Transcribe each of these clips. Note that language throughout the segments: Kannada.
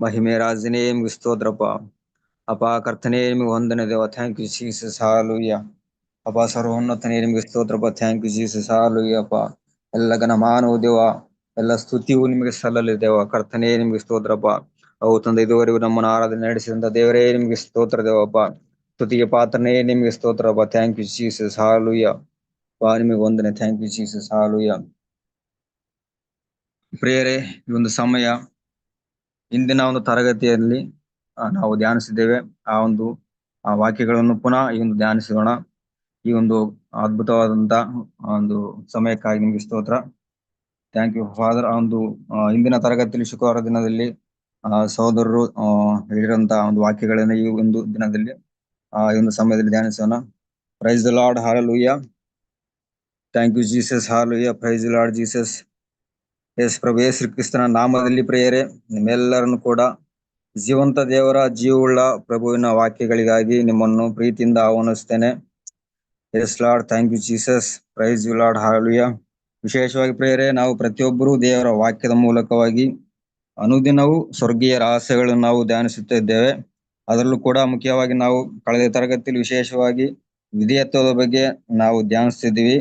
ಮಹಿಮೆ ರಾಜನೇ ನಿಮ್ಗೆ ಸ್ತೋತ್ರಪ್ಪ ಅಪ್ಪ ಕರ್ತನೇ ನಿಮ್ಗೆ ವಂದನೆ ದೇವ ಥ್ಯಾಂಕ್ ಯು ಜೀಸಸ್ ಹಾಲುಯ್ಯ ಅಪ್ಪ ಸರ್ವೋನ್ನತನೇ ನಿಮ್ಗೆ ಸ್ತೋತ್ರಪ್ಪ ಥ್ಯಾಂಕ್ ಯು ಜೀಸಸ್ ಹಾಲುಯ್ಯ ಅಪ್ಪ ಎಲ್ಲ ಘನ ಮಾನವ ದೇವ ಎಲ್ಲ ಸ್ತುತಿಯು ನಿಮಗೆ ಸಲ್ಲಲಿ ದೇವ ಕರ್ತನೇ ನಿಮ್ಗೆ ಸ್ತೋತ್ರಪ್ಪ ಅವು ತಂದೆ ಇದುವರೆಗೂ ನಮ್ಮನ್ನು ಆರಾಧನೆ ನಡೆಸಿದಂತ ದೇವರೇ ನಿಮ್ಗೆ ಸ್ತೋತ್ರ ದೇವಪ್ಪ ಸ್ತುತಿಗೆ ಪಾತ್ರನೇ ನಿಮ್ಗೆ ಸ್ತೋತ್ರಪ್ಪ ಥ್ಯಾಂಕ್ ಯು ಜೀಸಸ್ ಹಾಲುಯ್ಯ ಅಪ್ಪ ನಿಮಗೆ ವಂದನೆ ಥ್ಯಾಂಕ್ ಯು ಜೀಸಸ್ ಹಾಲುಯ್ಯ ಪ್ರಿಯರೇ ಈ ಒಂದು ಸಮಯ ಇಂದಿನ ಒಂದು ತರಗತಿಯಲ್ಲಿ ನಾವು ಧ್ಯಾನಿಸಿದ್ದೇವೆ. ಆ ಒಂದು ಆ ವಾಕ್ಯಗಳನ್ನು ಪುನಃ ಈ ಒಂದು ಧ್ಯಾನಿಸೋಣ. ಈ ಒಂದು ಅದ್ಭುತವಾದಂತ ಒಂದು ಸಮಯಕ್ಕಾಗಿ ನಿಮ್ಗೆ ಸ್ತೋತ್ರ. ಥ್ಯಾಂಕ್ ಯು ಫಾದರ್ ಆ ಒಂದು ಇಂದಿನ ತರಗತಿಯಲ್ಲಿ ಶುಕ್ರವಾರ ದಿನದಲ್ಲಿ ಆ, ಸಹೋದರರು ಹೇಳಿರುವಂತಹ ಒಂದು ವಾಕ್ಯಗಳನ್ನ ಈ ಒಂದು ದಿನದಲ್ಲಿ ಆ ಈ ಒಂದು ಸಮಯದಲ್ಲಿ ಧ್ಯಾನಿಸೋಣ. Praise the lord hallelujah thank you Jesus hallelujah praise the lord Jesus yes ಪ್ರಭು, ಯೇಸು ಕ್ರಿಸ್ತನ ನಾಮದಲ್ಲಿ ಪ್ರೇಯರೆ, ನಿಮ್ಮೆಲ್ಲರನ್ನು ಕೂಡ ಜೀವಂತ ದೇವರ, ಜೀವವುಳ್ಳ ಪ್ರಭುವಿನ ವಾಕ್ಯಗಳಿಗಾಗಿ ನಿಮ್ಮನ್ನು ಪ್ರೀತಿಯಿಂದ ಆಹ್ವಾನಿಸ್ತೇನೆ yes lord thank you Jesus praise you lord hallelujah ವಿಶೇಷವಾಗಿ ಪ್ರೇಯರೆ, ನಾವು ಪ್ರತಿಯೊಬ್ಬರು ದೇವರ ವಾಕ್ಯದ ಮೂಲಕವಾಗಿ ಅನುದಿನವೂ ಸ್ವರ್ಗೀಯ ರಹಸ್ಯಗಳನ್ನು ನಾವು ಧ್ಯಾನಿಸುತ್ತಿದ್ದೇವೆ. ಅದರಲ್ಲೂ ಕೂಡ ಮುಖ್ಯವಾಗಿ ನಾವು ಕಳೆದ ತರಗತಿಯಲ್ಲಿ ವಿಶೇಷವಾಗಿ ವಿಧೇಯತ್ವದ ಬಗ್ಗೆ ನಾವು ಧ್ಯಾನಿಸ್ತಿದ್ದೀವಿ.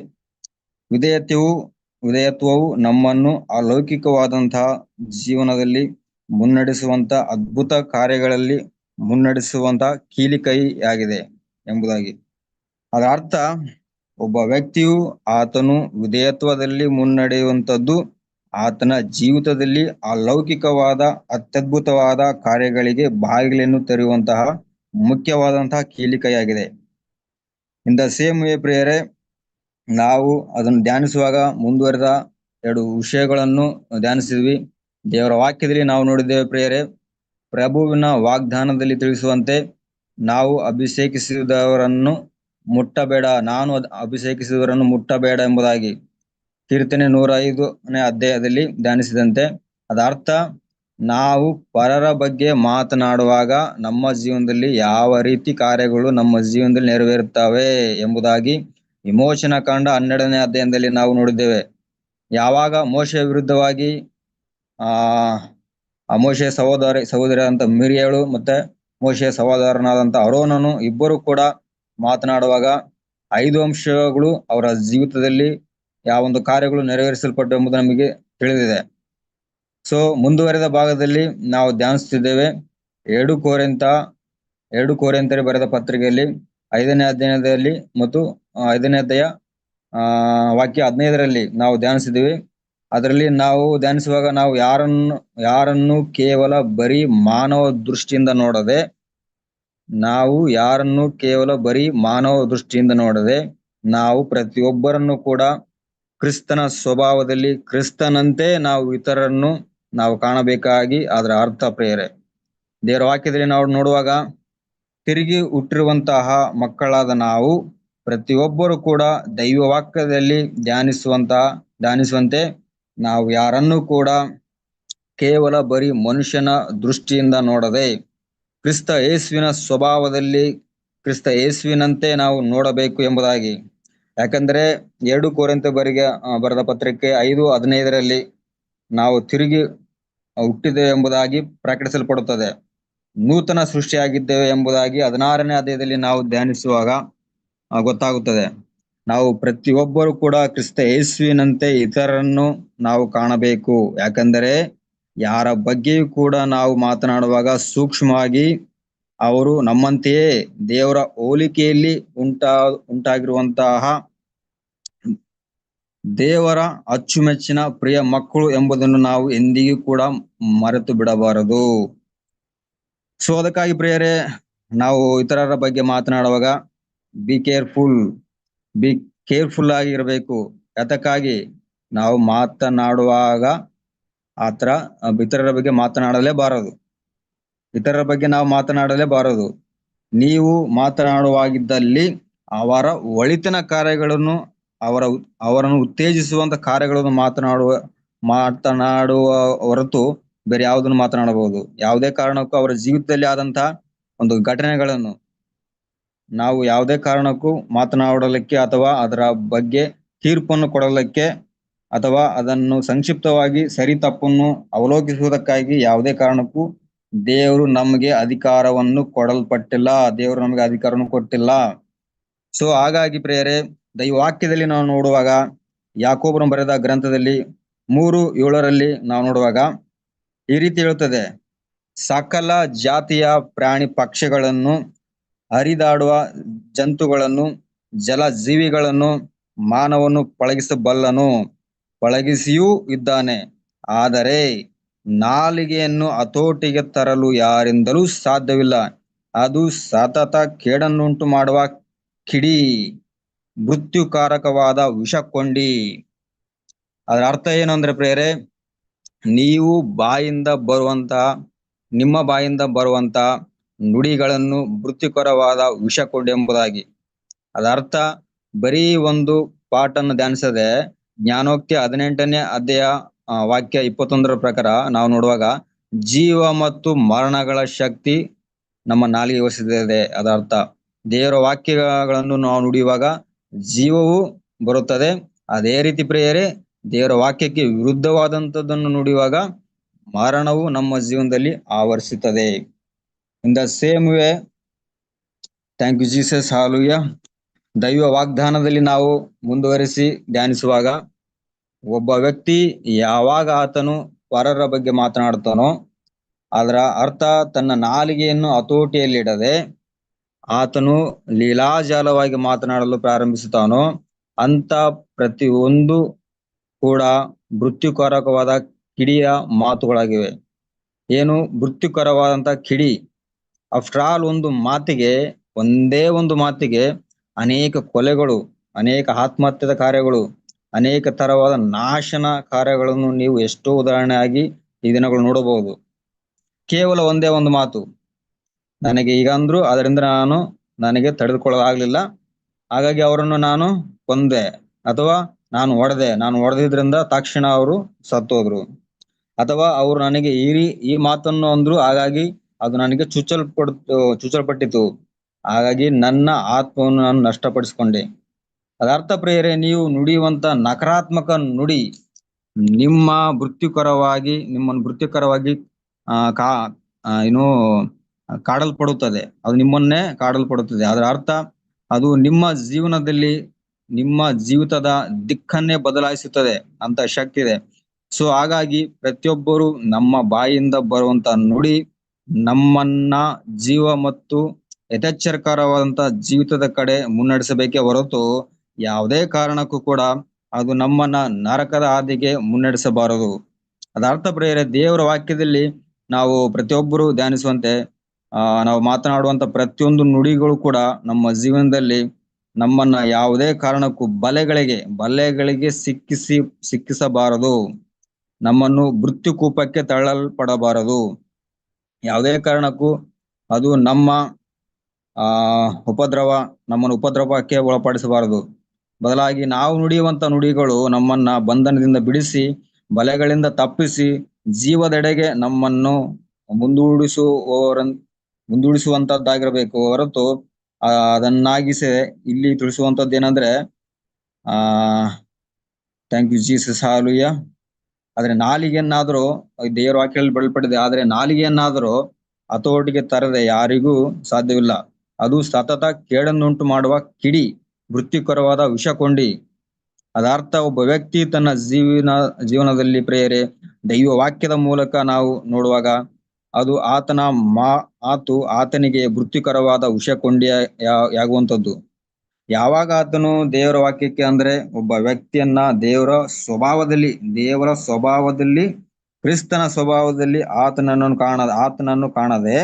ವಿಧೇಯತ್ವವು ವಿಧೇಯತ್ವವು ನಮ್ಮನ್ನು ಅಲೌಕಿಕವಾದಂತಹ ಜೀವನದಲ್ಲಿ ಮುನ್ನಡೆಸುವಂತ ಅದ್ಭುತ ಕಾರ್ಯಗಳಲ್ಲಿ ಮುನ್ನಡೆಸುವಂತ ಕೀಲಿಕೈಯಾಗಿದೆ ಎಂಬುದಾಗಿ. ಅದರ ಅರ್ಥ ಒಬ್ಬ ವ್ಯಕ್ತಿಯು ಆತನು ವಿಧೇಯತ್ವದಲ್ಲಿ ಮುನ್ನಡೆಯುವಂತದ್ದು ಆತನ ಜೀವಿತದಲ್ಲಿ ಅಲೌಕಿಕವಾದ, ಅತ್ಯದ್ಭುತವಾದ ಕಾರ್ಯಗಳಿಗೆ ಬಾಗಿಲನ್ನು ತೆರೆಯುವಂತಹ ಮುಖ್ಯವಾದಂತಹ ಕೀಲಿಕೈಯಾಗಿದೆ. ಆಗಿದೆ ಇಂದ ಸೇಮ್ ವೇ ಪ್ರಿಯರೇ ನಾವು ಅದನ್ನು ಧ್ಯಾನಿಸುವಾಗ ಮುಂದುವರೆದ ಎರಡು ವಿಷಯಗಳನ್ನು ಧ್ಯಾನಿಸಿದ್ವಿ. ದೇವರ ವಾಕ್ಯದಲ್ಲಿ ನಾವು ನೋಡಿದ್ದೇವೆ ಪ್ರಿಯರೇ, ಪ್ರಭುವಿನ ವಾಗ್ದಾನದಲ್ಲಿ ತಿಳಿಸುವಂತೆ ನಾವು ಅಭಿಷೇಕಿಸಿದವರನ್ನು ಮುಟ್ಟಬೇಡ, ನಾನು ಅಭಿಷೇಕಿಸಿದವರನ್ನು ಮುಟ್ಟಬೇಡ ಎಂಬುದಾಗಿ ಕೀರ್ತನೆ ನೂರ ಐದನೇ ಅಧ್ಯಾಯದಲ್ಲಿ ಧ್ಯಾನಿಸಿದಂತೆ, ಅದರ್ಥ ನಾವು ಪರರ ಬಗ್ಗೆ ಮಾತನಾಡುವಾಗ ನಮ್ಮ ಜೀವನದಲ್ಲಿ ಯಾವ ರೀತಿ ಕಾರ್ಯಗಳು ನಮ್ಮ ಜೀವನದಲ್ಲಿ ನೆರವೇರುತ್ತವೆ ಎಂಬುದಾಗಿ ವಿಮೋಚನ ಕಾಂಡ ಹನ್ನೆರಡನೇ ಅಧ್ಯಾಯದಲ್ಲಿ ನಾವು ನೋಡಿದ್ದೇವೆ. ಯಾವಾಗ ಮೋಶೆ ವಿರುದ್ಧವಾಗಿ, ಆ ಆ ಸಹೋದರ ಸಹೋದರಿ, ಸಹೋದರಿಯಾದಂತ ಮಿರಿಯಳು ಮತ್ತೆ ಮೋಶೆಯ ಸಹೋದರನಾದಂತ ಅರೋನನು ಇಬ್ಬರು ಕೂಡ ಮಾತನಾಡುವಾಗ ಐದು ಅಂಶಗಳು ಅವರ ಜೀವಿತದಲ್ಲಿ ಯಾವೊಂದು ಕಾರ್ಯಗಳು ನೆರವೇರಿಸಲ್ಪಟ್ಟು ಎಂಬುದು ನಮಗೆ ತಿಳಿದಿದೆ. ಸೊ ಮುಂದುವರೆದ ಭಾಗದಲ್ಲಿ ನಾವು ಧ್ಯಾನಿಸುತ್ತಿದ್ದೇವೆ. ಎರಡು ಕೋರೆಂತ, ಎರಡು ಕೋರೆಂತರೆ ಬರೆದ ಪತ್ರಿಕೆಯಲ್ಲಿ ಐದನೇ ಅಧ್ಯಯನದಲ್ಲಿ ಮತ್ತು ಐದನೇ ಅಧ್ಯಾಯ ಆ, ವಾಕ್ಯ ಹದಿನೈದರಲ್ಲಿ ನಾವು ಧ್ಯಾನಿಸಿದ್ದೀವಿ. ಅದರಲ್ಲಿ ನಾವು ಧ್ಯಾನಿಸುವಾಗ ನಾವು ಯಾರನ್ನು ಯಾರನ್ನು ಕೇವಲ ಬರೀ ಮಾನವ ದೃಷ್ಟಿಯಿಂದ ನೋಡದೆ, ನಾವು ಯಾರನ್ನು ಕೇವಲ ಬರೀ ಮಾನವ ದೃಷ್ಟಿಯಿಂದ ನೋಡದೆ, ನಾವು ಪ್ರತಿಯೊಬ್ಬರನ್ನು ಕೂಡ ಕ್ರಿಸ್ತನ ಸ್ವಭಾವದಲ್ಲಿ, ಕ್ರಿಸ್ತನಂತೆ ನಾವು ಇತರರನ್ನು ನಾವು ಕಾಣಬೇಕಾಗಿ ಅದರ ಅರ್ಥ ಪ್ರೇರೆ ದೇವರ ವಾಕ್ಯದಲ್ಲಿ ನಾವು ನೋಡುವಾಗ, ತಿರುಗಿ ಹುಟ್ಟಿರುವಂತಹ ಮಕ್ಕಳಾದ ನಾವು ಪ್ರತಿಯೊಬ್ಬರು ಕೂಡ ದೈವ ವಾಕ್ಯದಲ್ಲಿ ಧ್ಯಾನಿಸುವಂತಹ ಧ್ಯಾನಿಸುವಂತೆ ನಾವು ಯಾರನ್ನು ಕೂಡ ಕೇವಲ ಬರೀ ಮನುಷ್ಯನ ದೃಷ್ಟಿಯಿಂದ ನೋಡದೆ ಕ್ರಿಸ್ತ ಯೇಸುವಿನ ಸ್ವಭಾವದಲ್ಲಿ ಕ್ರಿಸ್ತ ಯೇಸುವಿನಂತೆ ನಾವು ನೋಡಬೇಕು ಎಂಬುದಾಗಿ. ಯಾಕಂದ್ರೆ ಎರಡು ಕೋರಂತೆ ಬರಿಗೆ ಬರೆದ ಪತ್ರಿಕೆ ಐದು ಹದಿನೈದರಲ್ಲಿ ನಾವು ತಿರುಗಿ ಹುಟ್ಟಿದ್ದೇವೆ ಎಂಬುದಾಗಿ ಪ್ರಕಟಿಸಲ್ಪಡುತ್ತದೆ. ನೂತನ ಸೃಷ್ಟಿಯಾಗಿದ್ದೇವೆ ಎಂಬುದಾಗಿ ಹದಿನಾರನೇ ಅಧ್ಯಾಯದಲ್ಲಿ ನಾವು ಧ್ಯಾನಿಸುವಾಗ ಗೊತ್ತಾಗುತ್ತದೆ. ನಾವು ಪ್ರತಿಯೊಬ್ಬರು ಕೂಡ ಕ್ರಿಸ್ತ ಯೇಸುವಿನಂತೆ ಇತರರನ್ನು ನಾವು ಕಾಣಬೇಕು. ಯಾಕಂದರೆ ಯಾರ ಬಗ್ಗೆಯೂ ಕೂಡ ನಾವು ಮಾತನಾಡುವಾಗ ಸೂಕ್ಷ್ಮವಾಗಿ ಅವರು ನಮ್ಮಂತೆಯೇ ದೇವರ ಹೋಲಿಕೆಯಲ್ಲಿ ಉಂಟಾ, ಉಂಟಾಗಿರುವಂತಹ ದೇವರ ಅಚ್ಚುಮೆಚ್ಚಿನ ಪ್ರಿಯ ಮಕ್ಕಳು ಎಂಬುದನ್ನು ನಾವು ಎಂದಿಗೂ ಕೂಡ ಮರೆತು ಬಿಡಬಾರದು. ಸೊ, ಅದಕ್ಕಾಗಿ ಪ್ರಿಯರೇ, ನಾವು ಇತರರ ಬಗ್ಗೆ ಮಾತನಾಡುವಾಗ ಬಿ ಕೇರ್ಫುಲ್ ಬಿ ಕೇರ್ಫುಲ್ ಆಗಿರಬೇಕು. ಅದಕ್ಕಾಗಿ ನಾವು ಮಾತನಾಡುವಾಗ ಆತರ ಇತರರ ಬಗ್ಗೆ ಮಾತನಾಡಲೇಬಾರದು ಇತರರ ಬಗ್ಗೆ ನಾವು ಮಾತನಾಡಲೇಬಾರದು ನೀವು ಮಾತನಾಡುವಾಗಿದ್ದಲ್ಲಿ ಅವರ ಒಳಿತನ ಕಾರ್ಯಗಳನ್ನು, ಅವರ ಅವರನ್ನು ಉತ್ತೇಜಿಸುವಂತ ಕಾರ್ಯಗಳನ್ನು ಮಾತನಾಡುವ ಮಾತನಾಡುವ ಹೊರತು ಬೇರೆ ಯಾವುದನ್ನು ಮಾತನಾಡಬಹುದು? ಯಾವುದೇ ಕಾರಣಕ್ಕೂ ಅವರ ಜೀವಿತದಲ್ಲಿ ಆದಂತಹ ಒಂದು ಘಟನೆಗಳನ್ನು ನಾವು ಯಾವುದೇ ಕಾರಣಕ್ಕೂ ಮಾತನಾಡಲಿಕ್ಕೆ ಅಥವಾ ಅದರ ಬಗ್ಗೆ ತೀರ್ಪನ್ನು ಕೊಡಲಿಕ್ಕೆ ಅಥವಾ ಅದನ್ನು ಸಂಕ್ಷಿಪ್ತವಾಗಿ ಸರಿ ತಪ್ಪನ್ನು ಅವಲೋಕಿಸುವುದಕ್ಕಾಗಿ ಯಾವುದೇ ಕಾರಣಕ್ಕೂ ದೇವರು ನಮಗೆ ಅಧಿಕಾರವನ್ನು ಕೊಡಲ್ಪಟ್ಟಿಲ್ಲ. ದೇವರು ನಮಗೆ ಅಧಿಕಾರವನ್ನು ಕೊಟ್ಟಿಲ್ಲ. ಸೊ ಹಾಗಾಗಿ ಪ್ರೇಯರೆ ದೈವಾಕ್ಯದಲ್ಲಿ ನಾವು ನೋಡುವಾಗ, ಯಾಕೋಬನು ಬರೆದ ಗ್ರಂಥದಲ್ಲಿ ಮೂರು ಏಳರಲ್ಲಿ ನಾವು ನೋಡುವಾಗ ಈ ರೀತಿ ಹೇಳುತ್ತದೆ. ಸಕಲ ಜಾತಿಯ ಪ್ರಾಣಿ ಪಕ್ಷಿಗಳನ್ನು ಹರಿದಾಡುವ ಜಂತುಗಳನ್ನು ಜಲ ಜೀವಿಗಳನ್ನು ಮಾನವನು ಪಳಗಿಸಬಲ್ಲನು, ಪಳಗಿಸಿಯೂ ಇದ್ದಾನೆ. ಆದರೆ ನಾಲಿಗೆಯನ್ನು ಹತೋಟಿಗೆ ತರಲು ಯಾರಿಂದಲೂ ಸಾಧ್ಯವಿಲ್ಲ. ಅದು ಸತತ ಕೇಡನ್ನುಂಟು ಮಾಡುವ ಕಿಡಿ, ಮೃತ್ಯುಕಾರಕವಾದ ವಿಷಕೊಂಡಿ. ಅದರ ಅರ್ಥ ಏನು ಅಂದ್ರೆ ಪ್ರೇರೆ ನೀವು ಬಾಯಿಂದ ಬರುವಂತ ನಿಮ್ಮ ಬಾಯಿಂದ ಬರುವಂತ ನುಡಿಗಳನ್ನು ವೃತ್ತಿಕರವಾದ ಎಂಬುದಾಗಿ ಅದರ್ಥ, ಬರೀ ಒಂದು ಪಾಠನ್ನು ಧ್ಯಾನಿಸದೆ ಜ್ಞಾನೋಕ್ತಿ ಹದಿನೆಂಟನೇ ಅಧ್ಯಾಯ ವಾಕ್ಯ ಇಪ್ಪತ್ತೊಂದರ ಪ್ರಕಾರ ನಾವು ನೋಡುವಾಗ, ಜೀವ ಮತ್ತು ಮರಣಗಳ ಶಕ್ತಿ ನಮ್ಮ ನಾಲಿಗೆ ವಹಿಸಿದೆ ಅದರ್ಥ. ದೇವರ ವಾಕ್ಯಗಳನ್ನು ನಾವು ನುಡಿಯುವಾಗ ಜೀವವು ಬರುತ್ತದೆ. ಅದೇ ರೀತಿ ಪ್ರಿಯರೇ, ದೇವರ ವಾಕ್ಯಕ್ಕೆ ವಿರುದ್ಧವಾದಂಥದ್ದನ್ನು ನುಡಿಯುವಾಗ ಮರಣವು ನಮ್ಮ ಜೀವನದಲ್ಲಿ ಆವರಿಸುತ್ತದೆ. In the same way thank you Jesus hallelujah ದೈವ ವಾಗ್ದಾನದಲ್ಲಿ ನಾವು ಮುಂದುವರಿಸಿ ಧ್ಯಾನಿಸುವಾಗ ಒಬ್ಬ ವ್ಯಕ್ತಿ ಯಾವಾಗ ಆತನು ಪರರ ಬಗ್ಗೆ ಮಾತನಾಡ್ತಾನೋ ಅದರ ಅರ್ಥ ತನ್ನ ನಾಲಿಗೆಯನ್ನು ಹತೋಟಿಯಲ್ಲಿಡದೆ ಆತನು ಲೀಲಾಜಾಲವಾಗಿ ಮಾತನಾಡಲು ಪ್ರಾರಂಭಿಸುತ್ತಾನೋ ಅಂತ ಪ್ರತಿಯೊಂದು ಕೂಡ ಮೃತ್ಯುಕಾರಕವಾದ ಕಿಡಿಯ ಮಾತುಗಳಾಗಿವೆ. ಏನು ಮೃತ್ಯುಕರವಾದಂತ ಕಿಡಿ? ಆಫ್ಟರ್ ಆಲ್ ಒಂದು ಮಾತಿಗೆ, ಒಂದೇ ಒಂದು ಮಾತಿಗೆ ಅನೇಕ ಕೊಲೆಗಳು, ಅನೇಕ ಆತ್ಮಹತ್ಯದ ಕಾರ್ಯಗಳು, ಅನೇಕ ತರವಾದ ನಾಶನ ಕಾರ್ಯಗಳನ್ನು ನೀವು ಎಷ್ಟೋ ಉದಾಹರಣೆ ಆಗಿ ಈ ದಿನಗಳು ನೋಡಬಹುದು. ಕೇವಲ ಒಂದೇ ಒಂದು ಮಾತು. ನನಗೆ ಈಗ ಅಂದ್ರು, ಅದರಿಂದ ನಾನು ನನಗೆ ತಡೆದುಕೊಳ್ಳಲಾಗ್ಲಿಲ್ಲ. ಹಾಗಾಗಿ ಅವರನ್ನು ನಾನು ಕೊಂದೆ ಅಥವಾ ನಾನು ಹೊಡೆದೆ ನಾನು ಹೊಡೆದಿದ್ರಿಂದ ತಕ್ಷಣ ಅವರು ಸತ್ತೋದ್ರು. ಅಥವಾ ಅವರು ನನಗೆ ಈ ಈ ಮಾತನ್ನು ಅಂದ್ರು, ಹಾಗಾಗಿ ಅದು ನನಗೆ ಚುಚ್ಚಲ್ಪಡ್ತು ಚುಚ್ಚಲ್ಪಟ್ಟಿತು. ಹಾಗಾಗಿ ನನ್ನ ಆತ್ಮವನ್ನು ನಾನು ನಷ್ಟಪಡಿಸಿಕೊಂಡೆ. ಅದರ್ಥ ಪ್ರೇರೆ ನೀವು ನುಡಿಯುವಂತ ನಕಾರಾತ್ಮಕ ನುಡಿ ನಿಮ್ಮ ಮೃತ್ಯುಕರವಾಗಿ ನಿಮ್ಮನ್ನು ಮೃತ್ಯುಕರವಾಗಿ ಕಾ ಏನು, ಕಾಡಲ್ಪಡುತ್ತದೆ. ಅದು ನಿಮ್ಮನ್ನೇ ಕಾಡಲ್ಪಡುತ್ತದೆ. ಅದರ ಅರ್ಥ, ಅದು ನಿಮ್ಮ ಜೀವನದಲ್ಲಿ ನಿಮ್ಮ ಜೀವಿತದ ದಿಕ್ಕನ್ನೇ ಬದಲಾಯಿಸುತ್ತದೆ ಅಂತ ಶಕ್ತಿ ಇದೆ. ಸೊ, ಹಾಗಾಗಿ ಪ್ರತಿಯೊಬ್ಬರು ನಮ್ಮ ಬಾಯಿಂದ ಬರುವಂತ ನುಡಿ ನಮ್ಮನ್ನ ಜೀವ ಮತ್ತು ಯಥೇಚ್ಛರಕರವಾದಂತ ಜೀವಿತದ ಕಡೆ ಮುನ್ನಡೆಸಬೇಕೇ ಹೊರತು ಯಾವುದೇ ಕಾರಣಕ್ಕೂ ಕೂಡ ಅದು ನಮ್ಮನ್ನ ನರಕದ ಹಾದಿಗೆ ಮುನ್ನಡೆಸಬಾರದು. ಅದಾರ್ಥ ಪ್ರೇರೆ ದೇವರ ವಾಕ್ಯದಲ್ಲಿ ನಾವು ಪ್ರತಿಯೊಬ್ಬರು ಧ್ಯಾನಿಸುವಂತೆ, ಆ, ನಾವು ಮಾತನಾಡುವಂತ ಪ್ರತಿಯೊಂದು ನುಡಿಗಳು ಕೂಡ ನಮ್ಮ ಜೀವನದಲ್ಲಿ ನಮ್ಮನ್ನ ಯಾವುದೇ ಕಾರಣಕ್ಕೂ ಬಲೆಗಳಿಗೆ ಬಲೆಗಳಿಗೆ ಸಿಕ್ಕಿಸಿ, ಸಿಕ್ಕಿಸಬಾರದು. ನಮ್ಮನ್ನು ಮೃತ್ಯು ಕೂಪಕ್ಕೆ ತಳ್ಳಲ್ಪಡಬಾರದು. ಯಾವುದೇ ಕಾರಣಕ್ಕೂ ಅದು ನಮ್ಮ, ಆ, ಉಪದ್ರವ, ನಮ್ಮನ್ನು ಉಪದ್ರವಕ್ಕೆ ಒಳಪಡಿಸಬಾರದು. ಬದಲಾಗಿ ನಾವು ನುಡಿಯುವಂತ ನುಡಿಗಳು ನಮ್ಮನ್ನ ಬಂಧನದಿಂದ ಬಿಡಿಸಿ, ಬಲೆಗಳಿಂದ ತಪ್ಪಿಸಿ, ಜೀವದೆಡೆಗೆ ನಮ್ಮನ್ನು ಮುಂದೂಡಿಸುವವರ ಮುಂದೂಡಿಸುವಂತದ್ದಾಗಿರಬೇಕು. ಹೊರತು ಅದನ್ನಾಗಿಸಿ ಇಲ್ಲಿ ತಿಳಿಸುವಂತದ್ದು ಏನಂದ್ರೆ ಆ ಥ್ಯಾಂಕ್ ಯು ಜೀಸಸ್ ಹಾಲುಯ್ಯ ಆದ್ರೆ ನಾಲಿಗೆಯನ್ನಾದರೂ ದೇವರ ವಾಕ್ಯದಲ್ಲಿ ಬೆಳಪಡಿದೆ ಆದ್ರೆ ನಾಲಿಗೆಯನ್ನಾದರೂ ಹತೋಟಿಗೆ ತರದೆ ಯಾರಿಗೂ ಸಾಧ್ಯವಿಲ್ಲ. ಅದು ಸತತ ಕೇಡನ್ನುಂಟು ಮಾಡುವ ಕಿಡಿ, ವೃತ್ತಿಕರವಾದ ವಿಷ ಕೊಂಡಿ ಅದರ್ಥ, ಒಬ್ಬ ವ್ಯಕ್ತಿ ತನ್ನ ಜೀವನ, ಜೀವನದಲ್ಲಿ ಪ್ರೇರೆ ದೈವ ವಾಕ್ಯದ ಮೂಲಕ ನಾವು ನೋಡುವಾಗ ಅದು ಆತನ ಮಾ, ಆತು ಆತನಿಗೆ ಯಾ ವಿಷಕೊಂಡಿಯಾಗುವಂಥದ್ದು ಯಾವಾಗ ಆತನು ದೇವರ ವಾಕ್ಯಕ್ಕೆ ಅಂದ್ರೆ ಒಬ್ಬ ವ್ಯಕ್ತಿಯನ್ನ ದೇವರ ಸ್ವಭಾವದಲ್ಲಿ ದೇವರ ಸ್ವಭಾವದಲ್ಲಿ, ಕ್ರಿಸ್ತನ ಸ್ವಭಾವದಲ್ಲಿ ಆತನನ್ನು ಕಾಣದ ಆತನನ್ನು ಕಾಣದೆ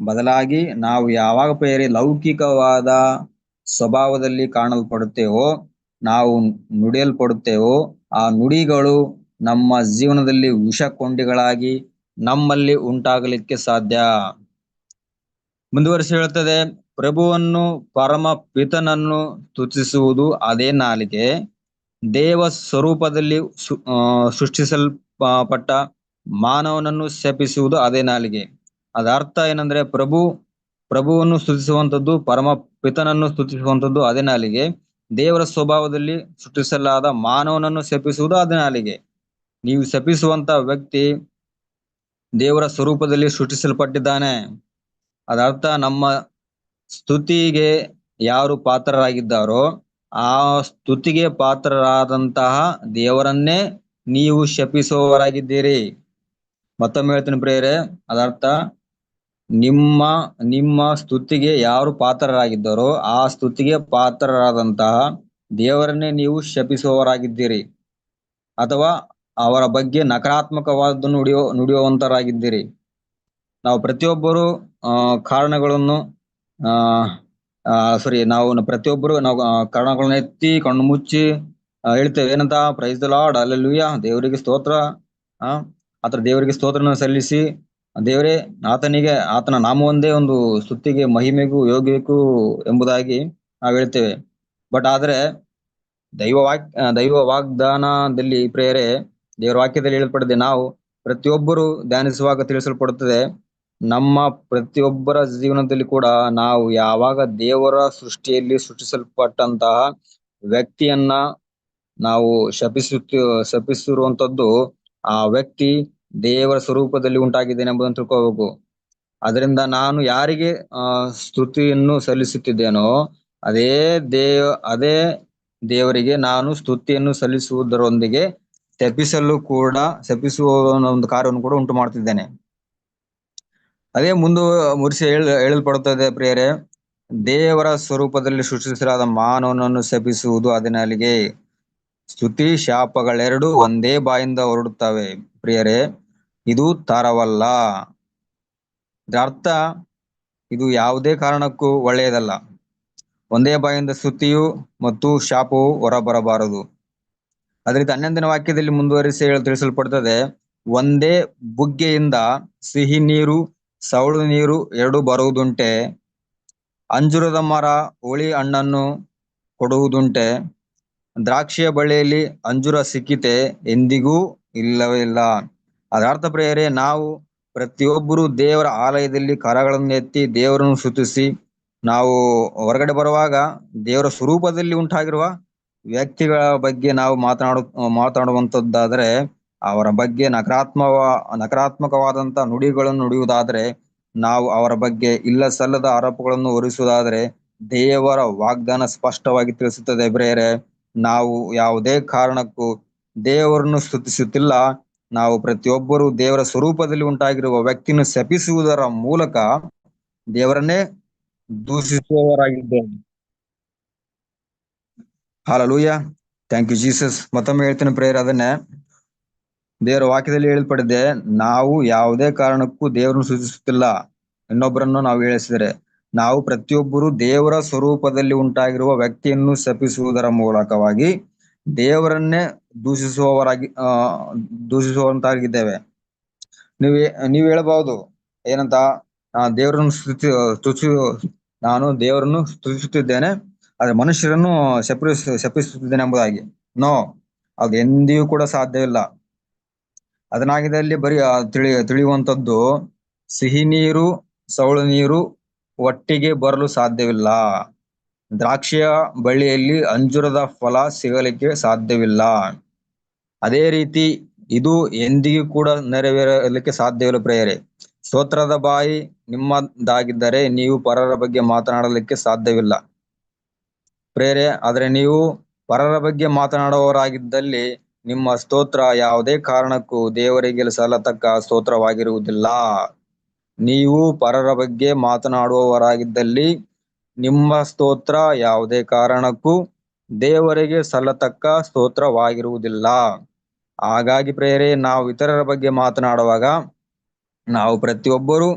ಬದಲಾಗಿ ನಾವು ಯಾವಾಗ ಬೇರೆ ಲೌಕಿಕವಾದ ಸ್ವಭಾವದಲ್ಲಿ ಕಾಣಲ್ಪಡುತ್ತೇವೋ, ನಾವು ನುಡಿಯಲ್ಪಡುತ್ತೇವೋ, ಆ ನುಡಿಗಳು ನಮ್ಮ ಜೀವನದಲ್ಲಿ ವಿಷಕೊಂಡಿಗಳಾಗಿ ನಮ್ಮಲ್ಲಿ ಉಂಟಾಗಲಿಕ್ಕೆ ಸಾಧ್ಯ. ಮುಂದುವರಿಸಿ ಹೇಳುತ್ತದೆ ಪ್ರಭುವನ್ನು ಪರಮ ಪಿತನನ್ನು ಸ್ತುತಿಸುವುದು ಅದೇ ನಾಲಿಗೆ. ದೇವ ಸ್ವರೂಪದಲ್ಲಿ ಸೃಷ್ಟಿಸಲ್ಪಟ್ಟ ಮಾನವನನ್ನು ಶಪಿಸುವುದು ಅದೇ ನಾಲಿಗೆ. ಅದರ್ಥ ಏನಂದ್ರೆ ಪ್ರಭು, ಪ್ರಭುವನ್ನು ಸ್ತುತಿಸುವಂತದ್ದು ಪರಮ ಪಿತನನ್ನು ಸ್ತುತಿಸುವಂತದ್ದು ಅದೇ ನಾಲಿಗೆ. ದೇವರ ಸ್ವಭಾವದಲ್ಲಿ ಸೃಷ್ಟಿಸಲಾದ ಮಾನವನನ್ನು ಶಪಿಸುವುದು ಅದೇ ನಾಲಿಗೆ. ನೀವು ಶಪಿಸುವಂತ ವ್ಯಕ್ತಿ ದೇವರ ಸ್ವರೂಪದಲ್ಲಿ ಸೃಷ್ಟಿಸಲ್ಪಟ್ಟಿದ್ದಾನೆ. ಅದರ್ಥ ನಮ್ಮ ಸ್ತುತಿಗೆ ಯಾರು ಪಾತ್ರರಾಗಿದ್ದಾರೋ ಆ ಸ್ತುತಿಗೆ ಪಾತ್ರರಾದಂತಹ ದೇವರನ್ನೇ ನೀವು ಶಪಿಸುವವರಾಗಿದ್ದೀರಿ. ಮತ್ತೊಮ್ಮೆ ಹೇಳ್ತೀನಿ ಪ್ರೇರೆ ಅದರ್ಥ ನಿಮ್ಮ ನಿಮ್ಮ ಸ್ತುತಿಗೆ ಯಾರು ಪಾತ್ರರಾಗಿದ್ದಾರೋ ಆ ಸ್ತುತಿಗೆ ಪಾತ್ರರಾದಂತಹ ದೇವರನ್ನೇ ನೀವು ಶಪಿಸುವವರಾಗಿದ್ದೀರಿ. ಅಥವಾ ಅವರ ಬಗ್ಗೆ ನಕಾರಾತ್ಮಕವಾದ ನುಡಿಯೋ, ನುಡಿಯುವಂತರಾಗಿದ್ದೀರಿ. ನಾವು ಪ್ರತಿಯೊಬ್ಬರು ಕಾರಣಗಳನ್ನು ಆ ಸಾರಿ, ನಾವು ಪ್ರತಿಯೊಬ್ಬರು ನಾವು ಕರ್ಣಗಳನ್ನ ಎತ್ತಿ ಕಣ್ಣು ಮುಚ್ಚಿ ಹೇಳ್ತೇವೆ, ಏನಂತ? ಪ್ರೈಸ್ ದ ಲಾರ್ಡ್ ಅಲ್ಲೆಲ್ಲೂಯ ದೇವರಿಗೆ ಸ್ತೋತ್ರ, ಆ ಆತರ ದೇವರಿಗೆ ಸ್ತೋತ್ರನ ಸಲ್ಲಿಸಿ, ದೇವರೇ, ಆತನಿಗೆ, ಆತನ ನಾಮವೊಂದೇ ಒಂದು ಸ್ತುತಿಗೆ, ಮಹಿಮೆಗೂ, ಯೋಗ್ಯಕ್ಕೂ ಎಂಬುದಾಗಿ ನಾವು ಹೇಳ್ತೇವೆ. ಬಟ್ ಆದ್ರೆ, ದೈವ ವಾಕ್ ದೈವ ವಾಗ್ದಾನದಲ್ಲಿ ಪ್ರೇರೆ, ದೇವರ ವಾಕ್ಯದಲ್ಲಿ ಹೇಳಲ್ಪಡದೆ ನಾವು ಪ್ರತಿಯೊಬ್ಬರು ಧ್ಯಾನಿಸುವಾಗ ತಿಳಿಸಲ್ಪಡುತ್ತದೆ. ನಮ್ಮ ಪ್ರತಿಯೊಬ್ಬರ ಜೀವನದಲ್ಲಿ ಕೂಡ ನಾವು ಯಾವಾಗ ದೇವರ ಸೃಷ್ಟಿಯಲ್ಲಿ ಸೃಷ್ಟಿಸಲ್ಪಟ್ಟಂತಹ ವ್ಯಕ್ತಿಯನ್ನ ನಾವು ಶಪಿಸುತ್ತ, ಶಪಿಸಿರುವಂತದ್ದು ಆ ವ್ಯಕ್ತಿ ದೇವರ ಸ್ವರೂಪದಲ್ಲಿ ಉಂಟಾಗಿದ್ದೇನೆ ಎಂಬುದನ್ನು ತಿಳ್ಕೋಬೇಕು. ಅದರಿಂದ ನಾನು ಯಾರಿಗೆ, ಆ, ಸ್ತುತಿಯನ್ನು ಸಲ್ಲಿಸುತ್ತಿದ್ದೇನೋ, ಅದೇ ದೇವ, ಅದೇ ದೇವರಿಗೆ ನಾನು ಸ್ತುತಿಯನ್ನು ಸಲ್ಲಿಸುವುದರೊಂದಿಗೆ ಶಪಿಸಲು ಕೂಡ ಶಪಿಸುವ ಒಂದು ಕಾರ್ಯವನ್ನು ಕೂಡ ಉಂಟು ಮಾಡ್ತಿದ್ದೇನೆ. ಅದೇ ಮುಂದು ಮುರಿಸಿ ಹೇಳ ಹೇಳಲ್ಪಡುತ್ತದೆ ಪ್ರಿಯರೇ, ದೇವರ ಸ್ವರೂಪದಲ್ಲಿ ಸೃಷ್ಟಿಸಲಾದ ಮಾನವನನ್ನು ಶಪಿಸುವುದು ಅದನಲ್ಲಿಗೆ ಸ್ತುತಿ ಶಾಪಗಳೆರಡು ಒಂದೇ ಬಾಯಿಂದ ಹೊರಡುತ್ತವೆ ಪ್ರಿಯರೇ, ಇದು ತರವಲ್ಲ. ಇದರ ಅರ್ಥ, ಇದು ಯಾವುದೇ ಕಾರಣಕ್ಕೂ ಒಳ್ಳೆಯದಲ್ಲ. ಒಂದೇ ಬಾಯಿಂದ ಸ್ತುತಿಯು ಮತ್ತು ಶಾಪವು ಹೊರಬರಬಾರದು. ಅದರಿಂದ ಹನ್ನೊಂದನೇ ವಾಕ್ಯದಲ್ಲಿ ಮುಂದುವರಿಸಿ ಹೇಳ ತಿಳಿಸಲ್ಪಡುತ್ತದೆ, ಒಂದೇ ಬುಗ್ಗೆಯಿಂದ ಸಿಹಿ ನೀರು ಸವಳು ನೀರು ಎರಡು ಬರುವುದುಂಟೆ. ಅಂಜೂರದ ಮರ ಹುಳಿ ಹಣ್ಣನ್ನು ಕೊಡುವುದುಂಟೆ. ದ್ರಾಕ್ಷಿಯ ಬಳ್ಳಿಯಲ್ಲಿ ಅಂಜುರ ಸಿಕ್ಕಿತೆ, ಎಂದಿಗೂ ಇಲ್ಲವೇ ಇಲ್ಲ. ಅದರ ಅರ್ಥ ನಾವು ಪ್ರತಿಯೊಬ್ಬರು ದೇವರ ಆಲಯದಲ್ಲಿ ಕರಗಳನ್ನು ಎತ್ತಿ ದೇವರನ್ನು ಸ್ತುತಿಸಿ, ನಾವು ಹೊರಗಡೆ ಬರುವಾಗ ದೇವರ ಸ್ವರೂಪದಲ್ಲಿ ಉಂಟಾಗಿರುವ ವ್ಯಕ್ತಿಗಳ ಬಗ್ಗೆ ನಾವು ಮಾತನಾಡು, ಮಾತನಾಡುವಂತದ್ದಾದ್ರೆ ಅವರ ಬಗ್ಗೆ ನಕಾರಾತ್ಮವ, ನಕಾರಾತ್ಮಕವಾದಂತ ನುಡಿಗಳನ್ನು ನುಡಿಯುವುದಾದ್ರೆ, ನಾವು ಅವರ ಬಗ್ಗೆ ಇಲ್ಲ ಸಲ್ಲದ ಆರೋಪಗಳನ್ನು ಹೊರಿಸುವುದಾದ್ರೆ, ದೇವರ ವಾಗ್ದಾನ ಸ್ಪಷ್ಟವಾಗಿ ತಿಳಿಸುತ್ತದೆ ಬ್ರೇರೆ ನಾವು ಯಾವುದೇ ಕಾರಣಕ್ಕೂ ದೇವರನ್ನು ಸ್ತುತಿಸುತ್ತಿಲ್ಲ. ನಾವು ಪ್ರತಿಯೊಬ್ಬರು ದೇವರ ಸ್ವರೂಪದಲ್ಲಿ ಉಂಟಾಗಿರುವ ವ್ಯಕ್ತಿಯನ್ನು ಶಪಿಸುವುದರ ಮೂಲಕ ದೇವರನ್ನೇ ದೂಷಿಸುವವರಾಗಿದ್ದೇವೆ. ಹಾಲಲೂಯ ಥ್ಯಾಂಕ್ ಯು ಜೀಸಸ್ ಮತ್ತೊಮ್ಮೆ ಹೇಳ್ತೇನೆ ಪ್ರೇಯರ್, ಅದನ್ನೇ ದೇವರ ವಾಕ್ಯದಲ್ಲಿ ಹೇಳಲ್ಪಟ್ಟಿದೆ, ನಾವು ಯಾವುದೇ ಕಾರಣಕ್ಕೂ ದೇವರನ್ನು ಸೂಚಿಸುತ್ತಿಲ್ಲ. ಇನ್ನೊಬ್ಬರನ್ನು ನಾವು ಹೇಳಿಸಿದರೆ, ನಾವು ಪ್ರತಿಯೊಬ್ಬರು ದೇವರ ಸ್ವರೂಪದಲ್ಲಿ ಉಂಟಾಗಿರುವ ವ್ಯಕ್ತಿಯನ್ನು ಶಪಿಸುವುದರ ಮೂಲಕವಾಗಿ ದೇವರನ್ನೇ ದೂಷಿಸುವವರಾಗಿ ದೂಷಿಸುವಂತಾಗಿದ್ದೇವೆ. ನೀವು ನೀವು ಹೇಳಬಹುದು, ಏನಂತ ದೇವರನ್ನು ಸ್ತುತಿ ಸ್ತುತಿ, ನಾನು ದೇವರನ್ನು ಸ್ತುತಿಸುತ್ತಿದ್ದೇನೆ, ಆದ್ರೆ ಮನುಷ್ಯರನ್ನು ಶಪಿಸ್ ಶಪಿಸುತ್ತಿದ್ದೇನೆ ಎಂಬುದಾಗಿ. ನೋ, ಅದು ಎಂದಿಯೂ ಕೂಡ ಸಾಧ್ಯವಿಲ್ಲ. ಅದನ್ನಾಗಿದ್ದಲ್ಲಿ ಬರೀ ತಿಳಿ ತಿಳಿಯುವಂತದ್ದು ಸಿಹಿ ನೀರು ಸವಳು ನೀರು ಒಟ್ಟಿಗೆ ಬರಲು ಸಾಧ್ಯವಿಲ್ಲ. ದ್ರಾಕ್ಷಿಯ ಬಳ್ಳಿಯಲ್ಲಿ ಅಂಜುರದ ಫಲ ಸಿಗಲಿಕ್ಕೆ ಸಾಧ್ಯವಿಲ್ಲ. ಅದೇ ರೀತಿ ಇದು ಎಂದಿಗೂ ಕೂಡ ನೆರವೇರಲಿಕ್ಕೆ ಸಾಧ್ಯವಿಲ್ಲ ಪ್ರೇಯರೆ. ಸ್ತೋತ್ರದ ಬಾಯಿ ನಿಮ್ಮದಾಗಿದ್ದರೆ ನೀವು ಪರರ ಬಗ್ಗೆ ಮಾತನಾಡಲಿಕ್ಕೆ ಸಾಧ್ಯವಿಲ್ಲ. ಪ್ರೇರೆ ಆದರೆ ನೀವು ಪರರ ಬಗ್ಗೆ ಮಾತನಾಡುವವರಾಗಿದ್ದಲ್ಲಿ ನಿಮ್ಮ ಸ್ತೋತ್ರ ಯಾವುದೇ ಕಾರಣಕ್ಕೂ ದೇವರಿಗೆ ಸಲ್ಲತಕ್ಕ ಸ್ತೋತ್ರವಾಗಿರುವುದಿಲ್ಲ. ನೀವು ಪರರ ಬಗ್ಗೆ ಮಾತನಾಡುವವರಾಗಿದ್ದಲ್ಲಿ ನಿಮ್ಮ ಸ್ತೋತ್ರ ಯಾವುದೇ ಕಾರಣಕ್ಕೂ ದೇವರಿಗೆ ಸಲ್ಲತಕ್ಕ ಸ್ತೋತ್ರವಾಗಿರುವುದಿಲ್ಲ. ಹಾಗಾಗಿ ಪ್ರೇರೆ, ನಾವು ಇತರರ ಬಗ್ಗೆ ಮಾತನಾಡುವಾಗ ನಾವು ಪ್ರತಿಯೊಬ್ಬರು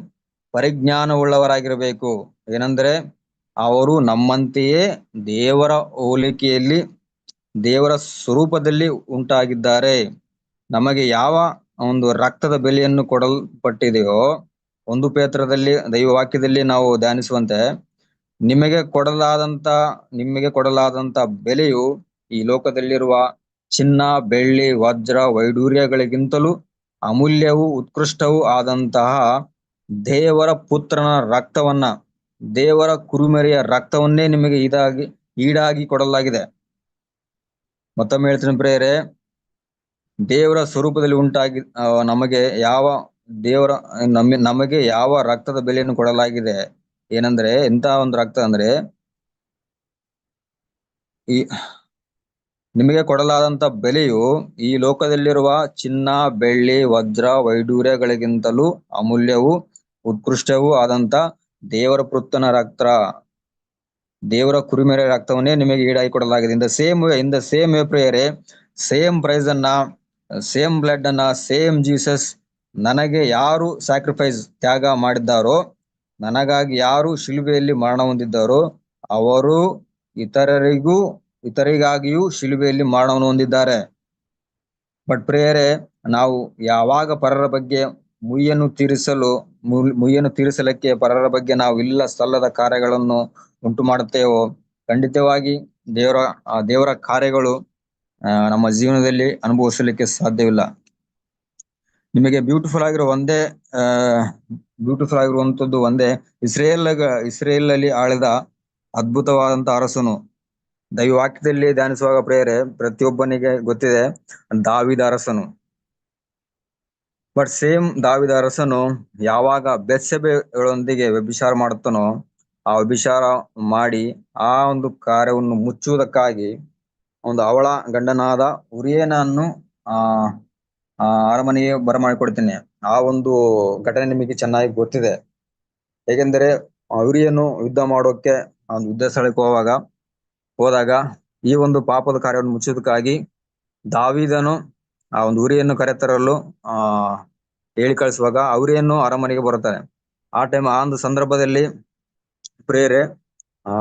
ಪರಿಜ್ಞಾನವುಳ್ಳವರಾಗಿರಬೇಕು. ಏನಂದ್ರೆ, ಅವರು ನಮ್ಮಂತೆಯೇ ದೇವರ ಹೋಲಿಕೆಯಲ್ಲಿ ದೇವರ ಸ್ವರೂಪದಲ್ಲಿ ಉಂಟಾಗಿದ್ದಾರೆ. ನಮಗೆ ಯಾವ ಒಂದು ರಕ್ತದ ಬೆಲೆಯನ್ನು ಕೊಡಲ್ಪಟ್ಟಿದೆಯೋ, ಒಂದು ಪೇತ್ರದಲ್ಲಿ, ದೈವವಾಕ್ಯದಲ್ಲಿ ನಾವು ಧ್ಯಾನಿಸುವಂತೆ, ನಿಮಗೆ ಕೊಡಲಾದಂತ ನಿಮಗೆ ಕೊಡಲಾದಂತ ಬೆಲೆಯು ಈ ಲೋಕದಲ್ಲಿರುವ ಚಿನ್ನ, ಬೆಳ್ಳಿ, ವಜ್ರ, ವೈಡೂರ್ಯಗಳಿಗಿಂತಲೂ ಅಮೂಲ್ಯವೂ ಉತ್ಕೃಷ್ಟವೂ ಆದಂತಹ ದೇವರ ಪುತ್ರನ ರಕ್ತವನ್ನ, ದೇವರ ಕುರುಮೆರೆಯ ರಕ್ತವನ್ನೇ ನಿಮಗೆ ಇದಾಗಿ, ಈಡಾಗಿ ಕೊಡಲಾಗಿದೆ. ಮತ್ತೊಮ್ಮೆ ಹೇಳ್ತೀನಿ ಪ್ರೇಯರೆ, ದೇವರ ಸ್ವರೂಪದಲ್ಲಿ ಉಂಟಾಗಿ ನಮಗೆ ಯಾವ ದೇವರ ನಮಗೆ ಯಾವ ರಕ್ತದ ಬೆಲೆಯನ್ನು ಕೊಡಲಾಗಿದೆ? ಏನಂದ್ರೆ, ಎಂತ ಒಂದು ರಕ್ತ ಅಂದ್ರೆ, ಈ ನಿಮಗೆ ಕೊಡಲಾದಂತ ಬೆಲೆಯು ಈ ಲೋಕದಲ್ಲಿರುವ ಚಿನ್ನ, ಬೆಳ್ಳಿ, ವಜ್ರ, ವೈಡೂರ್ಯಗಳಿಗಿಂತಲೂ ಅಮೂಲ್ಯವೂ, ಉತ್ಕೃಷ್ಟವೂ ಆದಂತ ದೇವರ ಪುತ್ರನ ರಕ್ತ. ದೇವರ ಕುರಿಮೆರೆ ರಕ್ತವನ್ನೇ ನಿಮಗೆ ಈಡಾಗಿ ಕೊಡಲಾಗಿದೆ. In the same in the same ಪ್ರೇಯರೇ same praise ಅನ್ನ, ಸೇಮ್ ಬ್ಲಡ್ ಅನ್ನ, ಸೇಮ್ ಜೀಸಸ್ ನನಗೆ ಯಾರು ಸ್ಯಾಕ್ರಿಫೈಸ್ ತ್ಯಾಗ ಮಾಡಿದ್ದಾರೋ, ನನಗಾಗಿ ಯಾರು ಶಿಲುಬೆಯಲ್ಲಿ ಮರಣ ಹೊಂದಿದ್ದಾರೋ, ಅವರು ಇತರರಿಗೂ, ಇತರಿಗಾಗಿಯೂ ಶಿಲುಬೆಯಲ್ಲಿ ಮರಣವನ್ನು ಹೊಂದಿದ್ದಾರೆ. ಬಟ್ ಪ್ರೇಯರೇ, ನಾವು ಯಾವಾಗ ಪರರ ಬಗ್ಗೆ ಮುಯ್ಯನ್ನು ತೀರಿಸಲು ಮುಯ್ಯನ್ನು ತೀರಿಸಲಿಕ್ಕೆ ಪರರ ಬಗ್ಗೆ ನಾವು ಇಲ್ಲ ಸಲ್ಲದ ಕಾರ್ಯಗಳನ್ನು ಉಂಟು ಮಾಡುತ್ತೇವೋ ಖಂಡಿತವಾಗಿ ದೇವರ, ಆ ದೇವರ ಕಾರ್ಯಗಳು ನಮ್ಮ ಜೀವನದಲ್ಲಿ ಅನುಭವಿಸಲಿಕ್ಕೆ ಸಾಧ್ಯವಿಲ್ಲ. ನಿಮಗೆ ಬ್ಯೂಟಿಫುಲ್ ಆಗಿರೋ ಒಂದೇ ಬ್ಯೂಟಿಫುಲ್ ಆಗಿರುವಂತದ್ದು ಒಂದೇ, ಇಸ್ರೇಲ್ ಇಸ್ರೇಲ್ ಅಲ್ಲಿ ಆಳಿದ ಅದ್ಭುತವಾದಂತ ಅರಸನು. ದೈವಾಕ್ಯದಲ್ಲಿ ಧ್ಯಾನಿಸುವಾಗ ಪ್ರೇರೆ ಪ್ರತಿಯೊಬ್ಬನಿಗೆ ಗೊತ್ತಿದೆ, ದಾವಿದ ಅರಸನು. ಬಟ್ ಸೇಮ್ ದಾವಿದ ಅರಸನು ಯಾವಾಗ ಬೆತ್ಸೆಬೆಗಳೊಂದಿಗೆ ವ್ಯಭಿಚಾರ ಮಾಡುತ್ತಾನೋ ಆ ವ್ಯಭಿಚಾರ ಮಾಡಿ ಆ ಒಂದು ಕಾರ್ಯವನ್ನು ಮುಚ್ಚುವುದಕ್ಕಾಗಿ ಒಂದು ಅವಳ ಗಂಡನಾದ ಉರಿಯನನ್ನು, ಆ ಅರಮನೆಗೆ ಬರಮಾಡಿಕೊಡ್ತೇನೆ. ಆ ಒಂದು ಘಟನೆ ನಿಮಗೆ ಚೆನ್ನಾಗಿ ಗೊತ್ತಿದೆ. ಆ ಉರಿಯನ್ನು ಯುದ್ಧ ಮಾಡೋಕೆ ಒಂದು ಯುದ್ಧ ಸ್ಥಳಕ್ಕೆ ಹೋಗುವಾಗ, ಹೋದಾಗ ಈ ಒಂದು ಪಾಪದ ಕಾರ್ಯವನ್ನು ಮುಚ್ಚುವುದಕ್ಕಾಗಿ ದಾವಿದನು ಆ ಒಂದು ಉರಿಯನ್ನು ಕರೆತರಲು, ಆ, ಹೇಳಿ ಕಳಿಸುವಾಗ ಅವರಿಯನ್ನು ಅರಮನೆಗೆ ಬರುತ್ತಾನೆ. ಆ ಟೈಮ್ ಆ ಒಂದು ಸಂದರ್ಭದಲ್ಲಿ ಪ್ರೇರೆ, ಆ,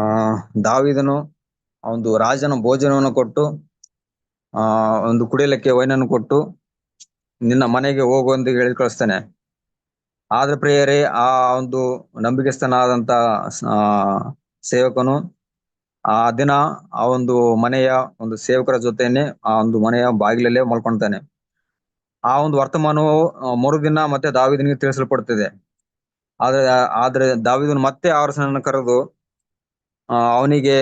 ದಾವಿದನು ಒಂದು ರಾಜನ ಭೋಜನವನ್ನು ಕೊಟ್ಟು, ಆ, ಒಂದು ಕುಡಿಯಲಿಕ್ಕೆ ವೈನನ್ನು ಕೊಟ್ಟು ನಿನ್ನ ಮನೆಗೆ ಹೋಗು ಎಂದು ಹೇಳಿ ಕಳಿಸ್ತಾನೆ. ಆದ್ರೆ ಪ್ರೇಯರೇ ಆ ಒಂದು ನಂಬಿಕೆಸ್ಥನಾದಂತ ಆ, ಸೇವಕನು ಆ ದಿನ ಆ ಒಂದು ಮನೆಯ ಒಂದು ಸೇವಕರ ಜೊತೆನೆ ಆ ಒಂದು ಮನೆಯ ಬಾಗಿಲಲ್ಲೇ ಮಲ್ಕೊಂತಾನೆ ಆ ಒಂದು ವರ್ತಮಾನವು ಮರುದಿನ ಮತ್ತೆ ದಾವಿದನಿಗೆ ತಿಳಿಸಲ್ಪಡ್ತಿದೆ. ಆದ್ರೆ ಆದ್ರೆ ದಾವಿದನು ಮತ್ತೆ ಆರ್ಸನನ್ನು ಕರೆದು ಆ, ಅವನಿಗೆ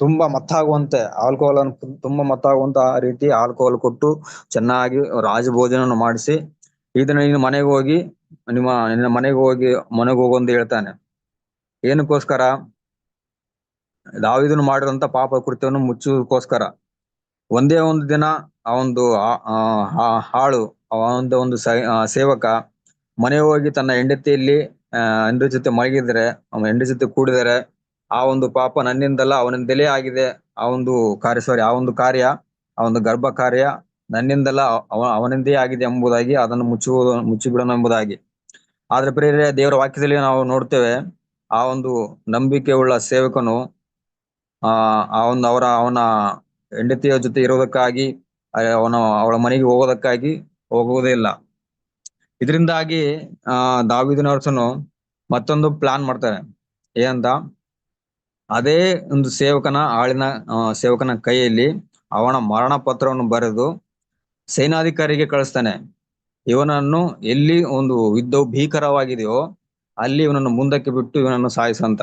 ತುಂಬಾ ಮತ್ತಾಗುವಂತೆ ಆಲ್ಕೋಹಾಲ್ ಅನ್ನು ತುಂಬಾ ಮತ್ತಾಗುವಂತ ರೀತಿ ಆಲ್ಕೋಹಾಲ್ ಕೊಟ್ಟು ಚೆನ್ನಾಗಿ ರಾಜಭೋಜನವನ್ನು ಮಾಡಿಸಿ ಇದನ್ನ ನೀನು ಮನೆಗೆ ಹೋಗಿ ನಿಮ್ಮ ನಿನ್ನ ಮನೆಗೆ ಹೋಗಿ ಮನೆಗೆ ಹೋಗು ಅಂತ ಹೇಳ್ತಾನೆ. ಏನಕ್ಕೋಸ್ಕರ? ದಾವಿದನು ಮಾಡಿದಂತ ಪಾಪ ಕೃತ್ಯವನ್ನು ಮುಚ್ಚುವುದಕ್ಕೋಸ್ಕರ. ಒಂದೇ ಒಂದು ದಿನ ಆ ಒಂದು ಆ- ಆ- ಆ ಹಾಳು ಆ ಒಂದು ಒಂದು ಸೇವಕ ಮನೆ ಹೋಗಿ ತನ್ನ ಹೆಂಡತಿಯಲ್ಲಿ ಆಹ್ಹ್ ಹೆಂಡತಿ ಜೊತೆ ಮಲಗಿದ್ರೆ, ಅವನ ಹೆಂಡತಿ ಜೊತೆ ಕೂಡಿದರೆ, ಆ ಒಂದು ಪಾಪ ನನ್ನಿಂದಲ್ಲ, ಅವನಿಂದಲೇ ಆಗಿದೆ, ಆ ಒಂದು ಕಾರ್ಯ ಸಾರಿ ಆ ಒಂದು ಕಾರ್ಯ, ಆ ಒಂದು ಗರ್ಭ ಕಾರ್ಯ ನನ್ನಿಂದಲ್ಲ, ಅವ ಅವನಿಂದೇ ಆಗಿದೆ ಎಂಬುದಾಗಿ ಅದನ್ನು ಮುಚ್ಚುವುದು, ಮುಚ್ಚಿಬಿಡೋಣ ಎಂಬುದಾಗಿ. ಆದ್ರೆ ಪ್ರೇರೆ ದೇವರ ವಾಕ್ಯದಲ್ಲಿ ನಾವು ನೋಡ್ತೇವೆ, ಆ ಒಂದು ನಂಬಿಕೆ ಉಳ್ಳ ಸೇವಕನು, ಆ ಆ ಒಂದು ಅವರ, ಅವನ ಹೆಂಡತಿಯ ಜೊತೆ ಇರೋದಕ್ಕಾಗಿ ಅವನ, ಅವಳ ಮನೆಗೆ ಹೋಗೋದಕ್ಕಾಗಿ ಹೋಗುವುದೇ ಇಲ್ಲ. ಇದರಿಂದಾಗಿ, ಆ, ದಾವಿದನ ಅರಸನು ಮತ್ತೊಂದು ಪ್ಲಾನ್ ಮಾಡ್ತಾರೆ ಏನಂತ ಅದೇ ಒಂದು ಸೇವಕನ ಆಳಿನ ಸೇವಕನ ಕೈಯಲ್ಲಿ ಅವನ ಮರಣ ಪತ್ರವನ್ನು ಬರೆದು ಸೇನಾಧಿಕಾರಿಗೆ ಕಳಿಸ್ತಾನೆ. ಇವನನ್ನು ಎಲ್ಲಿ ಒಂದು ಯುದ್ಧವು ಭೀಕರವಾಗಿದೆಯೋ ಅಲ್ಲಿ ಇವನನ್ನು ಮುಂದಕ್ಕೆ ಬಿಟ್ಟು ಇವನನ್ನು ಸಾಯಿಸಂತ.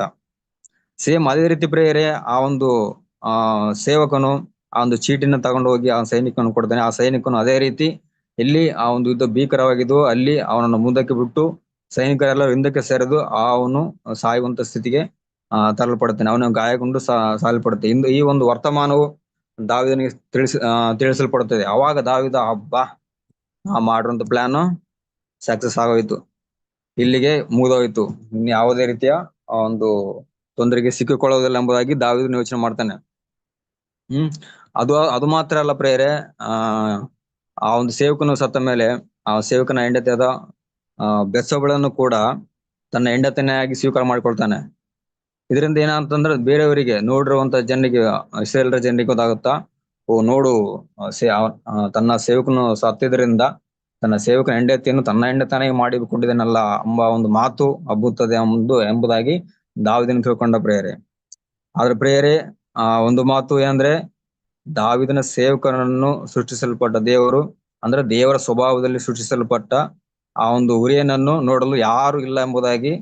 ಸೇಮ್ ಅದೇ ರೀತಿ ಪ್ರೇಯರೆ, ಆ ಒಂದು, ಆ, ಸೇವಕನು ಆ ಒಂದು ಚೀಟಿನ ತಗೊಂಡು ಹೋಗಿ ಆ ಸೈನಿಕನು ಕೊಡ್ತಾನೆ. ಆ ಸೈನಿಕನು ಅದೇ ರೀತಿ ಎಲ್ಲಿ ಆ ಒಂದು ಯುದ್ಧ ಭೀಕರವಾಗಿದ್ದು, ಅಲ್ಲಿ ಅವನನ್ನು ಮುಂದಕ್ಕೆ ಬಿಟ್ಟು ಸೈನಿಕರೆಲ್ಲ ಹಿಂದಕ್ಕೆ ಸೇರಿದು ಆ ಅವನು ಸಾಯುವಂತ ಸ್ಥಿತಿಗೆ, ಆ, ತರಲ್ಪಡುತ್ತಾನೆ. ಅವನು ಗಾಯಗೊಂಡು ಸಾ, ಸಾಯಲ್ಪಡುತ್ತೆ. ಇಂದು ಈ ಒಂದು ವರ್ತಮಾನವು ದಾವಿದನಿಗೆ ತಿಳಿಸ ತಿಳಿಸಲ್ಪಡುತ್ತದೆ. ಅವಾಗ ದಾವಿದ ಹಬ್ಬ ಆ ಮಾಡಿರುವಂತ ಪ್ಲಾನ್ ಸಕ್ಸಸ್ ಆಗೋಯ್ತು. ಇಲ್ಲಿಗೆ ಮುಗಿದೋಯ್ತು. ಇನ್ನು ಯಾವುದೇ ರೀತಿಯ ಒಂದು ತೊಂದರೆಗೆ ಸಿಕ್ಕಿಕೊಳ್ಳೋದಿಲ್ಲ ಎಂಬುದಾಗಿ ದಾವಿದ ಯೋಚನೆ ಮಾಡ್ತಾನೆ. ಹ್ಮ್. ಅದು ಅದು ಮಾತ್ರ ಅಲ್ಲ ಪ್ರೇರೆ ಆ ಆ ಒಂದು ಸೇವಕನು ಸತ್ತ ಮೇಲೆ ಆ ಸೇವಕನ ಹೆಂಡತಿಯಾದ, ಆ ಬೆಸಗಳನ್ನು ಕೂಡ ತನ್ನ ಹೆಂಡತಿನಾಗಿ ಸ್ವೀಕಾರ ಮಾಡ್ಕೊಳ್ತಾನೆ. ಇದರಿಂದ ಏನಂತಂದ್ರೆ ಬೇರೆಯವರಿಗೆ ನೋಡಿರುವಂತ ಜನರಿಗೆ ಇಸ್ರೇಲರ ಜನರಿಗೆ ಗೊತ್ತಾಗುತ್ತಾ, ಓ, ನೋಡು ತನ್ನ ಸೇವಕನು ಸತ್ತಿದ್ರಿಂದ ತನ್ನ ಸೇವಕನ ಹೆಂಡತಿಯನ್ನು ತನ್ನ ಹೆಂಡತನಾಗಿ ಮಾಡಿಕೊಂಡಿದ್ದೇನಲ್ಲ ಎಂಬ ಒಂದು ಮಾತು ಹಬ್ಬುತ್ತದೆ ಎಂದು ಎಂಬುದಾಗಿ ದಾವಿದಿನ ತಿಳ್ಕೊಂಡ ಪ್ರೇಯರೆ. ಆದ್ರೆ ಪ್ರೇಯರೆ, ಆ, ಒಂದು ಮಾತು ಏನಂದ್ರೆ ದಾವಿದನ ಸೇವಕನನ್ನು ಸೃಷ್ಟಿಸಲ್ಪಟ್ಟ ದೇವರು, ಅಂದ್ರೆ ದೇವರ ಸ್ವಭಾವದಲ್ಲಿ ಸೃಷ್ಟಿಸಲ್ಪಟ್ಟ ಆ ಒಂದು ಉರಿಯನನ್ನು ನೋಡಲು ಯಾರು ಇಲ್ಲ ಎಂಬುದಾಗಿ,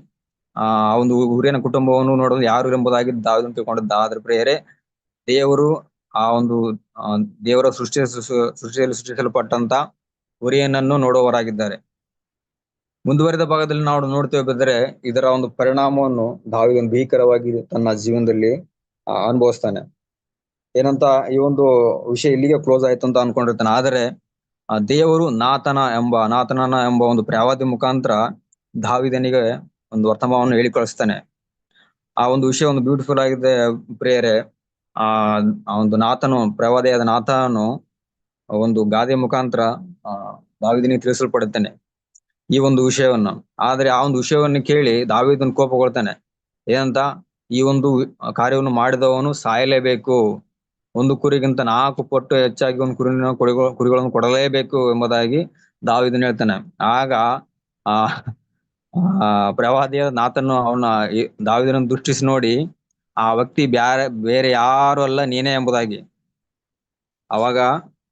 ಆ ಒಂದು ಉರಿಯನ ಕುಟುಂಬವನ್ನು ನೋಡಲು ಯಾರು ಎಂಬುದಾಗಿ ದಾವಿದನ್ನು ತಿಳ್ಕೊಂಡಿದ್ದ. ಆದ್ರೆ ಪ್ರೇರೆ ದೇವರು ಆ ಒಂದು ದೇವರ ಸೃಷ್ಟಿ ಸೃಷ್ಟಿಯಲ್ಲಿ ಸೃಷ್ಟಿಸಲ್ಪಟ್ಟಂತ ಉರಿಯನನ್ನು ನೋಡುವವರಾಗಿದ್ದಾರೆ. ಮುಂದುವರಿದ ಭಾಗದಲ್ಲಿ ನಾವು ನೋಡ್ತೇವೆ ಬಿದ್ದರೆ ಇದರ ಒಂದು ಪರಿಣಾಮವನ್ನು ದಾವಿದನ್ ಭೀಕರವಾಗಿ ತನ್ನ ಜೀವನದಲ್ಲಿ ಅನುಭವಿಸ್ತಾನೆ. ಏನಂತ ಈ ಒಂದು ವಿಷಯ ಇಲ್ಲಿಗೆ ಕ್ಲೋಸ್ ಆಯ್ತು ಅಂತ ಅನ್ಕೊಂಡಿರ್ತಾನೆ. ಆದರೆ ದೇವರು ನಾತನ ಎಂಬ, ನಾತನನ ಎಂಬ ಒಂದು ಪ್ರವಾದಿ ಮುಖಾಂತರ ದಾವಿದನಿಗೆ ಒಂದು ವರ್ತಮಾನವನ್ನು ಹೇಳಿ ಕಳಿಸ್ತಾನೆ ಆ ಒಂದು ವಿಷಯ ಒಂದು ಬ್ಯೂಟಿಫುಲ್ ಆಗಿದೆ ಪ್ರೇಯರೆ. ಆ ಒಂದು ನಾತನು, ಪ್ರವಾದಿಯಾದ ನಾಥನು ಒಂದು ಗಾದೆ ಮುಖಾಂತರ, ಆ, ದಾವಿದನಿಗೆ ತಿಳಿಸಲ್ಪಡುತ್ತಾನೆ ಈ ಒಂದು ವಿಷಯವನ್ನು. ಆದ್ರೆ, ಆ ಒಂದು ವಿಷಯವನ್ನು ಕೇಳಿ ದಾವಿದನ್ ಕೋಪಗೊಳ್ತಾನೆ. ಏನಂತ, ಈ ಒಂದು ಕಾರ್ಯವನ್ನು ಮಾಡಿದವನು ಸಾಯಲೇಬೇಕು. ಒಂದು ಕುರಿಗಿಂತ ನಾಲ್ಕು ಪಟ್ಟು ಹೆಚ್ಚಾಗಿ ಒಂದು ಕುರಿನ ಕುರಿಗಳು ಕುರಿಗಳನ್ನು ಕೊಡಲೇಬೇಕು ಎಂಬುದಾಗಿ ದಾವಿದನ್ ಹೇಳ್ತಾನೆ. ಆಗ ಆ ಪ್ರವಾದಿಯ ನಾತನು ಅವನ ದಾವಿದನ ದೃಷ್ಟಿಸಿ ನೋಡಿ, ಆ ವ್ಯಕ್ತಿ ಬ್ಯಾರೆ, ಬೇರೆ ಯಾರು ಅಲ್ಲ, ನೀನೇ ಎಂಬುದಾಗಿ. ಅವಾಗ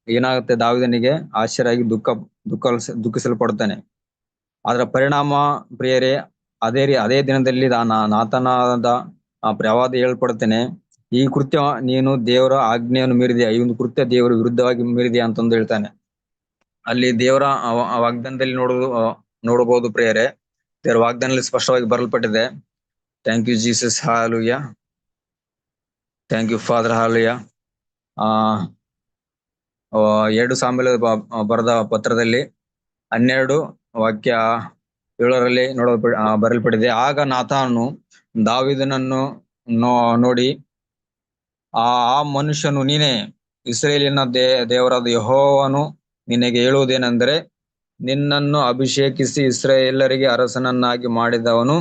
ಏನಾಗುತ್ತೆ? ದಾವಿದನಿಗೆ ಆಶ್ಚರ್ಯಾಗಿ ದುಃಖ ದುಃಖ ದುಃಖಿಸಲ್ಪಡ್ತಾನೆ ಅದರ ಪರಿಣಾಮ ಪ್ರಿಯರೇ, ಅದೇ ರೀ, ಅದೇ ದಿನದಲ್ಲಿ ನಾತನಾದ ಪ್ರವಾದಿ ಹೇಳ್ಪಡುತ್ತೇನೆ ಈ ಕೃತ್ಯ ನೀನು ದೇವರ ಆಜ್ಞೆಯನ್ನು ಮೀರಿದೆಯಾ ಈ ಒಂದು ಕೃತ್ಯ ದೇವರ ವಿರುದ್ಧವಾಗಿ ಮೀರಿದೆಯಾ ಅಂತಂದು ಹೇಳ್ತಾನೆ. ಅಲ್ಲಿ ದೇವರ ವಾಗ್ದಾನದಲ್ಲಿ ನೋಡುವುದು ನೋಡಬಹುದು ಪ್ರಿಯರೇ. ದೇವರ ವಾಗ್ದಾನದಲ್ಲಿ ಸ್ಪಷ್ಟವಾಗಿ ಬರಲ್ಪಟ್ಟಿದೆ thank you Jesus hallelujah thank you father hallelujah ಆ ಎರಡು ಸಾಂಬಲ ಬರೆದ ಪತ್ರದಲ್ಲಿ ಹನ್ನೆರಡು ವಾಕ್ಯ ಏಳರಲ್ಲಿ ನೋಡ ಬರಲ್ಪಟ್ಟಿದೆ ಆಗ ನಾಥಾನು ದಾವಿದನನ್ನು ನೋಡಿ ಆ ಆ ಮನುಷ್ಯನು ನೀನೇ ಇಸ್ರೇಲಿನ ದೇ, ದೇವರಾದ ಯಹೋವನು ನಿನಗೆ ಹೇಳುವುದೇನೆಂದರೆ, ನಿನ್ನನ್ನು ಅಭಿಷೇಕಿಸಿ ಇಸ್ರೇಲರಿಗೆ ಅರಸನನ್ನಾಗಿ ಮಾಡಿದವನು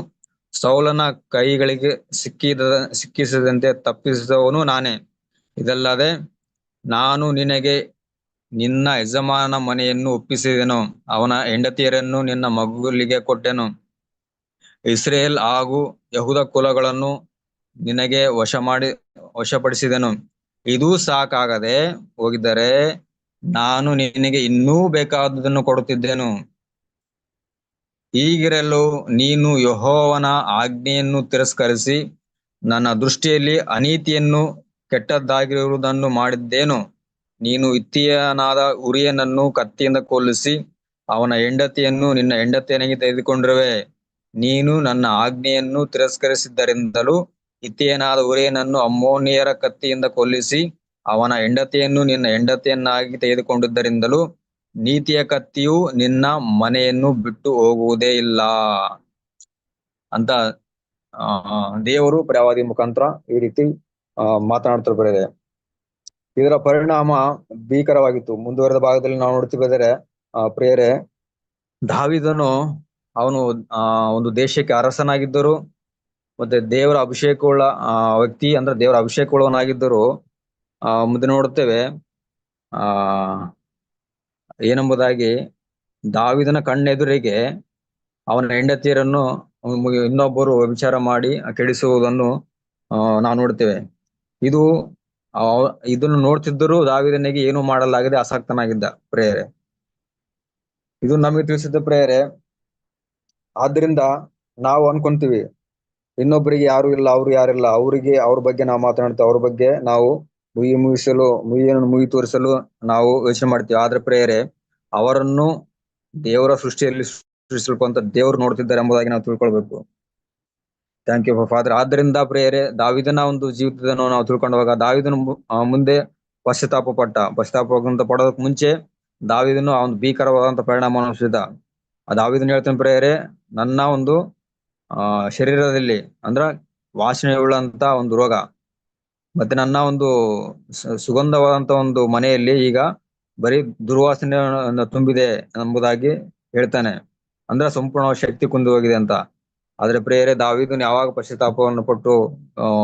ಸೌಲನ ಕೈಗಳಿಗೆ ಸಿಕ್ಕಿದ, ಸಿಕ್ಕಿಸದಂತೆ ತಪ್ಪಿಸಿದವನು ನಾನೇ. ಇದಲ್ಲದೆ ನಾನು ನಿನಗೆ ನಿನ್ನ ಯಜಮಾನ ಮನೆಯನ್ನು ಒಪ್ಪಿಸಿದೆನು, ಅವನ ಹೆಂಡತಿಯರನ್ನು ನಿನ್ನ ಮಗುಲಿಗೆ ಕೊಟ್ಟೆನು. ಇಸ್ರೇಲ್ ಹಾಗೂ ಯಹುದ ಕುಲಗಳನ್ನು ನಿನಗೆ ವಶ ಮಾಡಿ, ವಶಪಡಿಸಿದನು. ಇದು ಸಾಕಾಗದೆ ಹೋಗಿದ್ದರೆ ನಾನು ನಿನಗೆ ಇನ್ನೂ ಬೇಕಾದುದನ್ನು ಕೊಡುತ್ತಿದ್ದೆನು. ಈಗಿರಲು ನೀನು ಯಹೋವನ ಆಜ್ಞೆಯನ್ನು ತಿರಸ್ಕರಿಸಿ, ನನ್ನ ದೃಷ್ಟಿಯಲ್ಲಿ ಅನೀತಿಯನ್ನು ಕೆಟ್ಟದ್ದಾಗಿರುವುದನ್ನು ಮಾಡಿದ್ದೇನು. ನೀನು ಇತ್ತೀಯನಾದ ಉರಿಯನನ್ನು ಕತ್ತಿಯಿಂದ ಕೊಲ್ಲಿಸಿ, ಅವನ ಹೆಂಡತಿಯನ್ನು ನಿನ್ನ ಹೆಂಡತಿಯನಿಗೆ ತೆಗೆದುಕೊಂಡಿರುವೆ. ನೀನು ನನ್ನ ಆಜ್ಞೆಯನ್ನು ತಿರಸ್ಕರಿಸಿದ್ದರಿಂದಲೂ ಇತ್ತಿಯನಾದ ಉರೇನನ್ನು ಅಮ್ಮೋನಿಯರ ಕತ್ತಿಯಿಂದ ಕೊಲ್ಲಿಸಿ ಅವನ ಹೆಂಡತಿಯನ್ನು ನಿನ್ನ ಹೆಂಡತಿಯನ್ನಾಗಿ ತೆಗೆದುಕೊಂಡಿದ್ದರಿಂದಲೂ ನೀತಿಯ ಕತ್ತಿಯು ನಿನ್ನ ಮನೆಯನ್ನು ಬಿಟ್ಟು ಹೋಗುವುದೇ ಇಲ್ಲ. ಅಂತ ದೇವರು ಪ್ರವಾದಿ ಮುಖಾಂತರ ಈ ರೀತಿ ಮಾತನಾಡ್ತಾ ಬರೆದಿದೆ. ಇದರ ಪರಿಣಾಮ ಭೀಕರವಾಗಿತ್ತು. ಮುಂದುವರೆದ ಭಾಗದಲ್ಲಿ ನಾವು ನೋಡ್ತಿದ್ರೆ ಆ ಪ್ರೇರೆ ದಾವಿದನು ಅವನು, ಆ, ಒಂದು ದೇಶಕ್ಕೆ ಅರಸನಾಗಿದ್ದರು. ಮತ್ತೆ ದೇವರ ಅಭಿಷೇಕವುಳ್ಳ, ಆ, ವ್ಯಕ್ತಿ ಅಂದ್ರೆ ದೇವರ ಅಭಿಷೇಕವುಳ್ಳವನಾಗಿದ್ದರು, ಆ, ಮುಂದೆ ನೋಡುತ್ತೇವೆ, ಆ, ಏನೆಂಬುದಾಗಿ ದಾವಿದನ ಕಣ್ಣೆದುರಿಗೆ ಅವನ ಹೆಂಡತಿಯರನ್ನು, ಇನ್ನೊಬ್ಬರು ವಿಚಾರ ಮಾಡಿ ಕೆಡಿಸುವುದನ್ನು ನಾವು ನೋಡ್ತೇವೆ ಇದು ಇದನ್ನು ನೋಡ್ತಿದ್ದರೂ ದಾವಿದನಿಗೆ ಏನು ಮಾಡಲಾಗದೆ ಆಸಕ್ತನಾಗಿದ್ದ ಪ್ರೇಯರೆ. ಇದು ನಮಗೆ ತಿಳಿಸಿದ ಪ್ರೇಯರೆ ಆದ್ರಿಂದ ನಾವು ಅನ್ಕೊಂತೀವಿ ಇನ್ನೊಬ್ಬರಿಗೆ ಯಾರು ಇಲ್ಲ, ಅವ್ರು ಯಾರಿಲ್ಲ, ಅವರಿಗೆ ಅವ್ರ ಬಗ್ಗೆ ನಾವು ಮಾತನಾಡ್ತೇವೆ, ಅವ್ರ ಬಗ್ಗೆ ನಾವು ಮುಯಿ ಮುಗಿಸಲು ಮುಯಿಯನ್ನು ಮುಗಿ ತೋರಿಸಲು ನಾವು ಯೋಚನೆ ಮಾಡ್ತೀವಿ. ಆದ್ರೆ ಪ್ರೇಯರೆ, ಅವರನ್ನು ದೇವರ ಸೃಷ್ಟಿಯಲ್ಲಿ ಸೃಷ್ಟಿಸಲ್ಪಂತ ದೇವರು ನೋಡ್ತಿದ್ದಾರೆ ಎಂಬುದಾಗಿ ನಾವು ತಿಳ್ಕೊಳ್ಬೇಕು. ಥ್ಯಾಂಕ್ ಯು ಫಾದರ್ ಆದ್ದರಿಂದ ಪ್ರೇಯರೆ, ದಾವಿದನ ಒಂದು ಜೀವಿತದನ್ನು ನಾವು ತಿಳ್ಕೊಂಡಾಗ ದಾವಿದನ ಮುಂದೆ ಪಶ್ಚಾತ್ತಾಪ ಪಟ್ಟ ಪಶ್ಚಾತ್ತಾಪ ಅಂತ ಪಡೋದಕ್ ಮುಂಚೆ ದಾವಿದನು ಆ ಒಂದು ಭೀಕರವಾದಂತ ಪರಿಣಾಮವನ್ನು ಸಿದ್ಧ ಆ ದಾವಿದನ್ ಹೇಳ್ತಾನೆ ಪ್ರೇಯರೆ, ನನ್ನ ಒಂದು ಆ, ಶರೀರದಲ್ಲಿ ಅಂದ್ರ ವಾಸನೆ ಉಳ್ಳಂತ ಒಂದು ರೋಗ. ಮತ್ತೆ ನನ್ನ ಒಂದು ಸುಗಂಧವಾದಂತ ಒಂದು ಮನೆಯಲ್ಲಿ ಈಗ ಬರೀ ದುರ್ವಾಸನೆ ತುಂಬಿದೆ ಎಂಬುದಾಗಿ ಹೇಳ್ತಾನೆ. ಅಂದ್ರೆ ಸಂಪೂರ್ಣ ಶಕ್ತಿ ಕುಂದು ಹೋಗಿದೆ ಅಂತ. ಆದ್ರೆ ಪ್ರೇಯರೆ, ದಾವಿದನು ಯಾವಾಗ ಪಶ್ಚಾತ್ತಾಪವನ್ನು ಪಟ್ಟು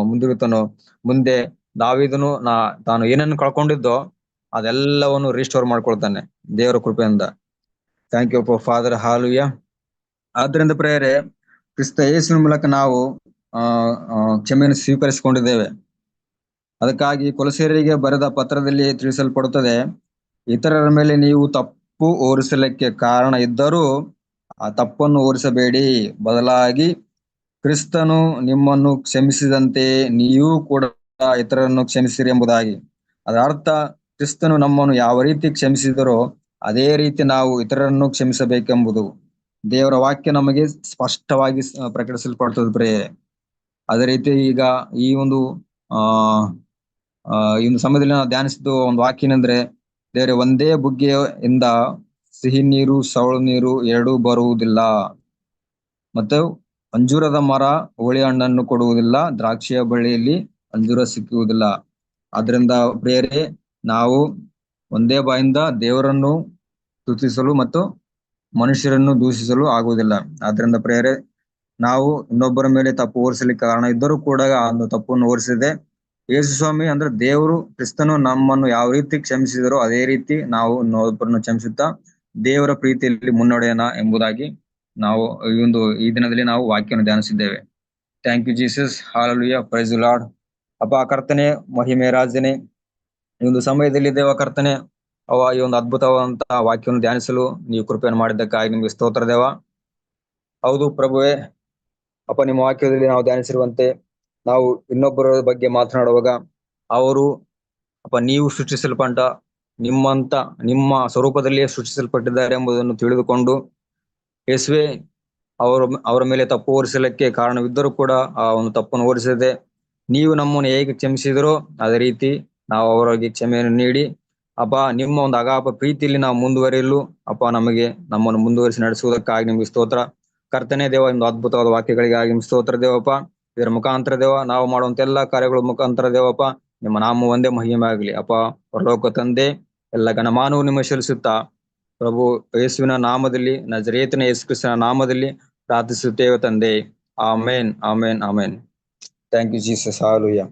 ಮುಂದಿರುತ್ತಾನೋ, ಮುಂದೆ ದಾವಿದನು ನಾ, ತಾನು ಏನನ್ನು ಕಳ್ಕೊಂಡಿದ್ದೋ ಅದೆಲ್ಲವನ್ನು ರಿಸ್ಟೋರ್ ಮಾಡ್ಕೊಳ್ತಾನೆ ದೇವರ ಕೃಪೆಯಿಂದ. ಥ್ಯಾಂಕ್ ಯು ಫಾದರ್ ಹಾಲುಯ್ಯ ಆದ್ರಿಂದ ಪ್ರೇಯರೆ ಕ್ರಿಸ್ತ ಯೇಸುವಿನ ಮೂಲಕ ನಾವು ಕ್ಷಮೆಯನ್ನು ಸ್ವೀಕರಿಸಿಕೊಂಡಿದ್ದೇವೆ. ಅದಕ್ಕಾಗಿ ಕೊಲಸೇರಿಗೆ ಬರೆದ ಪತ್ರದಲ್ಲಿ ತಿಳಿಸಲ್ಪಡುತ್ತದೆ, ಇತರರ ಮೇಲೆ ನೀವು ತಪ್ಪು ಓರಿಸಲಿಕ್ಕೆ ಕಾರಣ ಇದ್ದರೂ ಆ ತಪ್ಪನ್ನು ಓರಿಸಬೇಡಿ ಬದಲಾಗಿ ಕ್ರಿಸ್ತನು ನಿಮ್ಮನ್ನು ಕ್ಷಮಿಸಿದಂತೆ ನೀವು ಕೂಡ ಇತರರನ್ನು ಕ್ಷಮಿಸಿರಿ ಎಂಬುದಾಗಿ. ಅದರ ಅರ್ಥ ಕ್ರಿಸ್ತನು ನಮ್ಮನ್ನು ಯಾವ ರೀತಿ ಕ್ಷಮಿಸಿದರೋ, ಅದೇ ರೀತಿ ನಾವು ಇತರರನ್ನು ಕ್ಷಮಿಸಬೇಕೆಂಬುದು. ದೇವರ ವಾಕ್ಯ ನಮಗೆ ಸ್ಪಷ್ಟವಾಗಿ ಪ್ರಕಟಿಸಲ್ಪಡ್ತದೆ ಪ್ರೇಯರೆ. ಅದೇ ರೀತಿ ಈಗ ಈ ಒಂದು, ಆ ಈ ಒಂದು ಸಮಯದಲ್ಲಿ ನಾವು ಧ್ಯಾನಿಸಿದ್ದು ಒಂದು ವಾಕ್ಯ ಏನಂದ್ರೆ ದೇವರೇ, ಒಂದೇ ಬುಗ್ಗೆಯಿಂದ ಸಿಹಿ ನೀರು ಸವಳು ನೀರು ಎರಡೂ ಬರುವುದಿಲ್ಲ. ಮತ್ತು ಅಂಜೂರದ ಮರ, ಹೋಳಿ ಹಣ್ಣನ್ನು ಕೊಡುವುದಿಲ್ಲ, ದ್ರಾಕ್ಷಿಯ ಬಳ್ಳಿಯಲ್ಲಿ ಅಂಜೂರ ಸಿಕ್ಕುವುದಿಲ್ಲ. ಆದ್ರಿಂದ ಪ್ರೇರೆ ನಾವು ಒಂದೇ ಬಾಯಿಂದ ದೇವರನ್ನು ಸ್ತುತಿಸಲು ಮತ್ತು ಮನುಷ್ಯರನ್ನು ದೂಷಿಸಲು ಆಗುವುದಿಲ್ಲ. ಆದ್ರಿಂದ ಪ್ರೇರೆ ನಾವು ಇನ್ನೊಬ್ಬರ ಮೇಲೆ ತಪ್ಪು ಓರಿಸಲಿಕ್ಕೆ ಕಾರಣ ಇದ್ದರೂ ಕೂಡ ಆ ಒಂದು ತಪ್ಪನ್ನು ಓರಿಸಿದೆ ಯೇಸು ಸ್ವಾಮಿ ಅಂದ್ರೆ ದೇವರು ಕ್ರಿಸ್ತನು ನಮ್ಮನ್ನು ಯಾವ ರೀತಿ ಕ್ಷಮಿಸಿದರೋ ಅದೇ ರೀತಿ ನಾವು ಇನ್ನೊಬ್ಬರನ್ನು ಕ್ಷಮಿಸುತ್ತಾ ದೇವರ ಪ್ರೀತಿಯಲ್ಲಿ ಮುನ್ನಡೆಯೋಣ ಎಂಬುದಾಗಿ ನಾವು ಈ ಒಂದು ಈ ದಿನದಲ್ಲಿ ನಾವು ವಾಕ್ಯವನ್ನು ಧ್ಯಾನಿಸಿದ್ದೇವೆ. Thank you Jesus hallelujah praise lord ಅಪ್ಪ, ಕರ್ತನೆ, ಮಹಿಮೆ, ರಾಜನೇ, ಈ ಒಂದು ಸಮಯದಲ್ಲಿ ದೇವ ಕರ್ತನೆ ಅವ ಈ ಒಂದು ಅದ್ಭುತವಾದಂತಹ ವಾಕ್ಯವನ್ನು ಧ್ಯಾನಿಸಲು ನೀವು ಕೃಪೆಯನ್ನು ಮಾಡಿದ್ದಕ್ಕಾಗಿ ನಿಮಗೆ ಸ್ತೋತ್ರ ದೇವ. ಹೌದು ಪ್ರಭುವೆ, ಅಪ್ಪ ನಿಮ್ಮ ವಾಕ್ಯದಲ್ಲಿ ನಾವು ಧ್ಯಾನಿಸಿರುವಂತೆ ನಾವು ಇನ್ನೊಬ್ಬರ ಬಗ್ಗೆ ಮಾತನಾಡುವಾಗ ಅವರು, ಅಪ್ಪ ನೀವು ಸೃಷ್ಟಿಸಲ್ಪಟ್ಟ ನಿಮ್ಮಂತ, ನಿಮ್ಮ ಸ್ವರೂಪದಲ್ಲಿಯೇ ಸೃಷ್ಟಿಸಲ್ಪಟ್ಟಿದ್ದಾರೆ ಎಂಬುದನ್ನು ತಿಳಿದುಕೊಂಡು ಯೇಸುವೆ, ಅವರ ಅವರ ಮೇಲೆ ತಪ್ಪು ಓರಿಸಲಿಕ್ಕೆ ಕಾರಣವಿದ್ದರೂ ಕೂಡ ಆ ಒಂದು ತಪ್ಪನ್ನು ಓರಿಸದೆ ನೀವು ನಮ್ಮನ್ನು ಹೇಗೆ ಕ್ಷಮಿಸಿದರೋ ಅದೇ ರೀತಿ ನಾವು ಅವರಿಗೆ ಕ್ಷಮೆಯನ್ನು ನೀಡಿ ಅಪ್ಪ ನಿಮ್ಮ ಒಂದು ಅಗಾಪ ಪ್ರೀತಿಯಲ್ಲಿ ನಾವು ಮುಂದುವರಿಯಲು ಅಪ್ಪ ನಮಗೆ ನಮ್ಮನ್ನು ಮುಂದುವರಿಸಿ ನಡೆಸುವುದಕ್ಕಾಗಿ ನಿಮ್ಗೆ ಸ್ತೋತ್ರ. ಕರ್ತನೆ ದೇವ ಒಂದು ಅದ್ಭುತವಾದ ವಾಕ್ಯಗಳಿಗಾಗಿ ನಿಮ್ ಸ್ತೋತ್ರ ದೇವಪ್ಪ. ಇದರ ಮುಖಾಂತರ ದೇವ, ನಾವು ಮಾಡುವಂತ ಎಲ್ಲಾ ಕಾರ್ಯಗಳ ಮುಖಾಂತರ ದೇವಪ್ಪ, ನಿಮ್ಮ ನಾಮ ಒಂದೇ ಮಹಿಮೆ ಆಗಲಿ ಅಪ್ಪ ಪರಲೋಕ ತಂದೆ, ಎಲ್ಲ ಗಣಮಾನವು ನಿಮ್ಮ ಸಲ್ಲಿಸುತ್ತಾ ಪ್ರಭು ಯೇಸುವಿನ ನಾಮದಲ್ಲಿ, ನಜರೇತನ ಯೇಸು ಕ್ರಿಸ್ತನ ನಾಮದಲ್ಲಿ ಪ್ರಾರ್ಥಿಸುತ್ತೇವೆ ತಂದೆ. Amen amen amen. Thank you Jesus hallelujah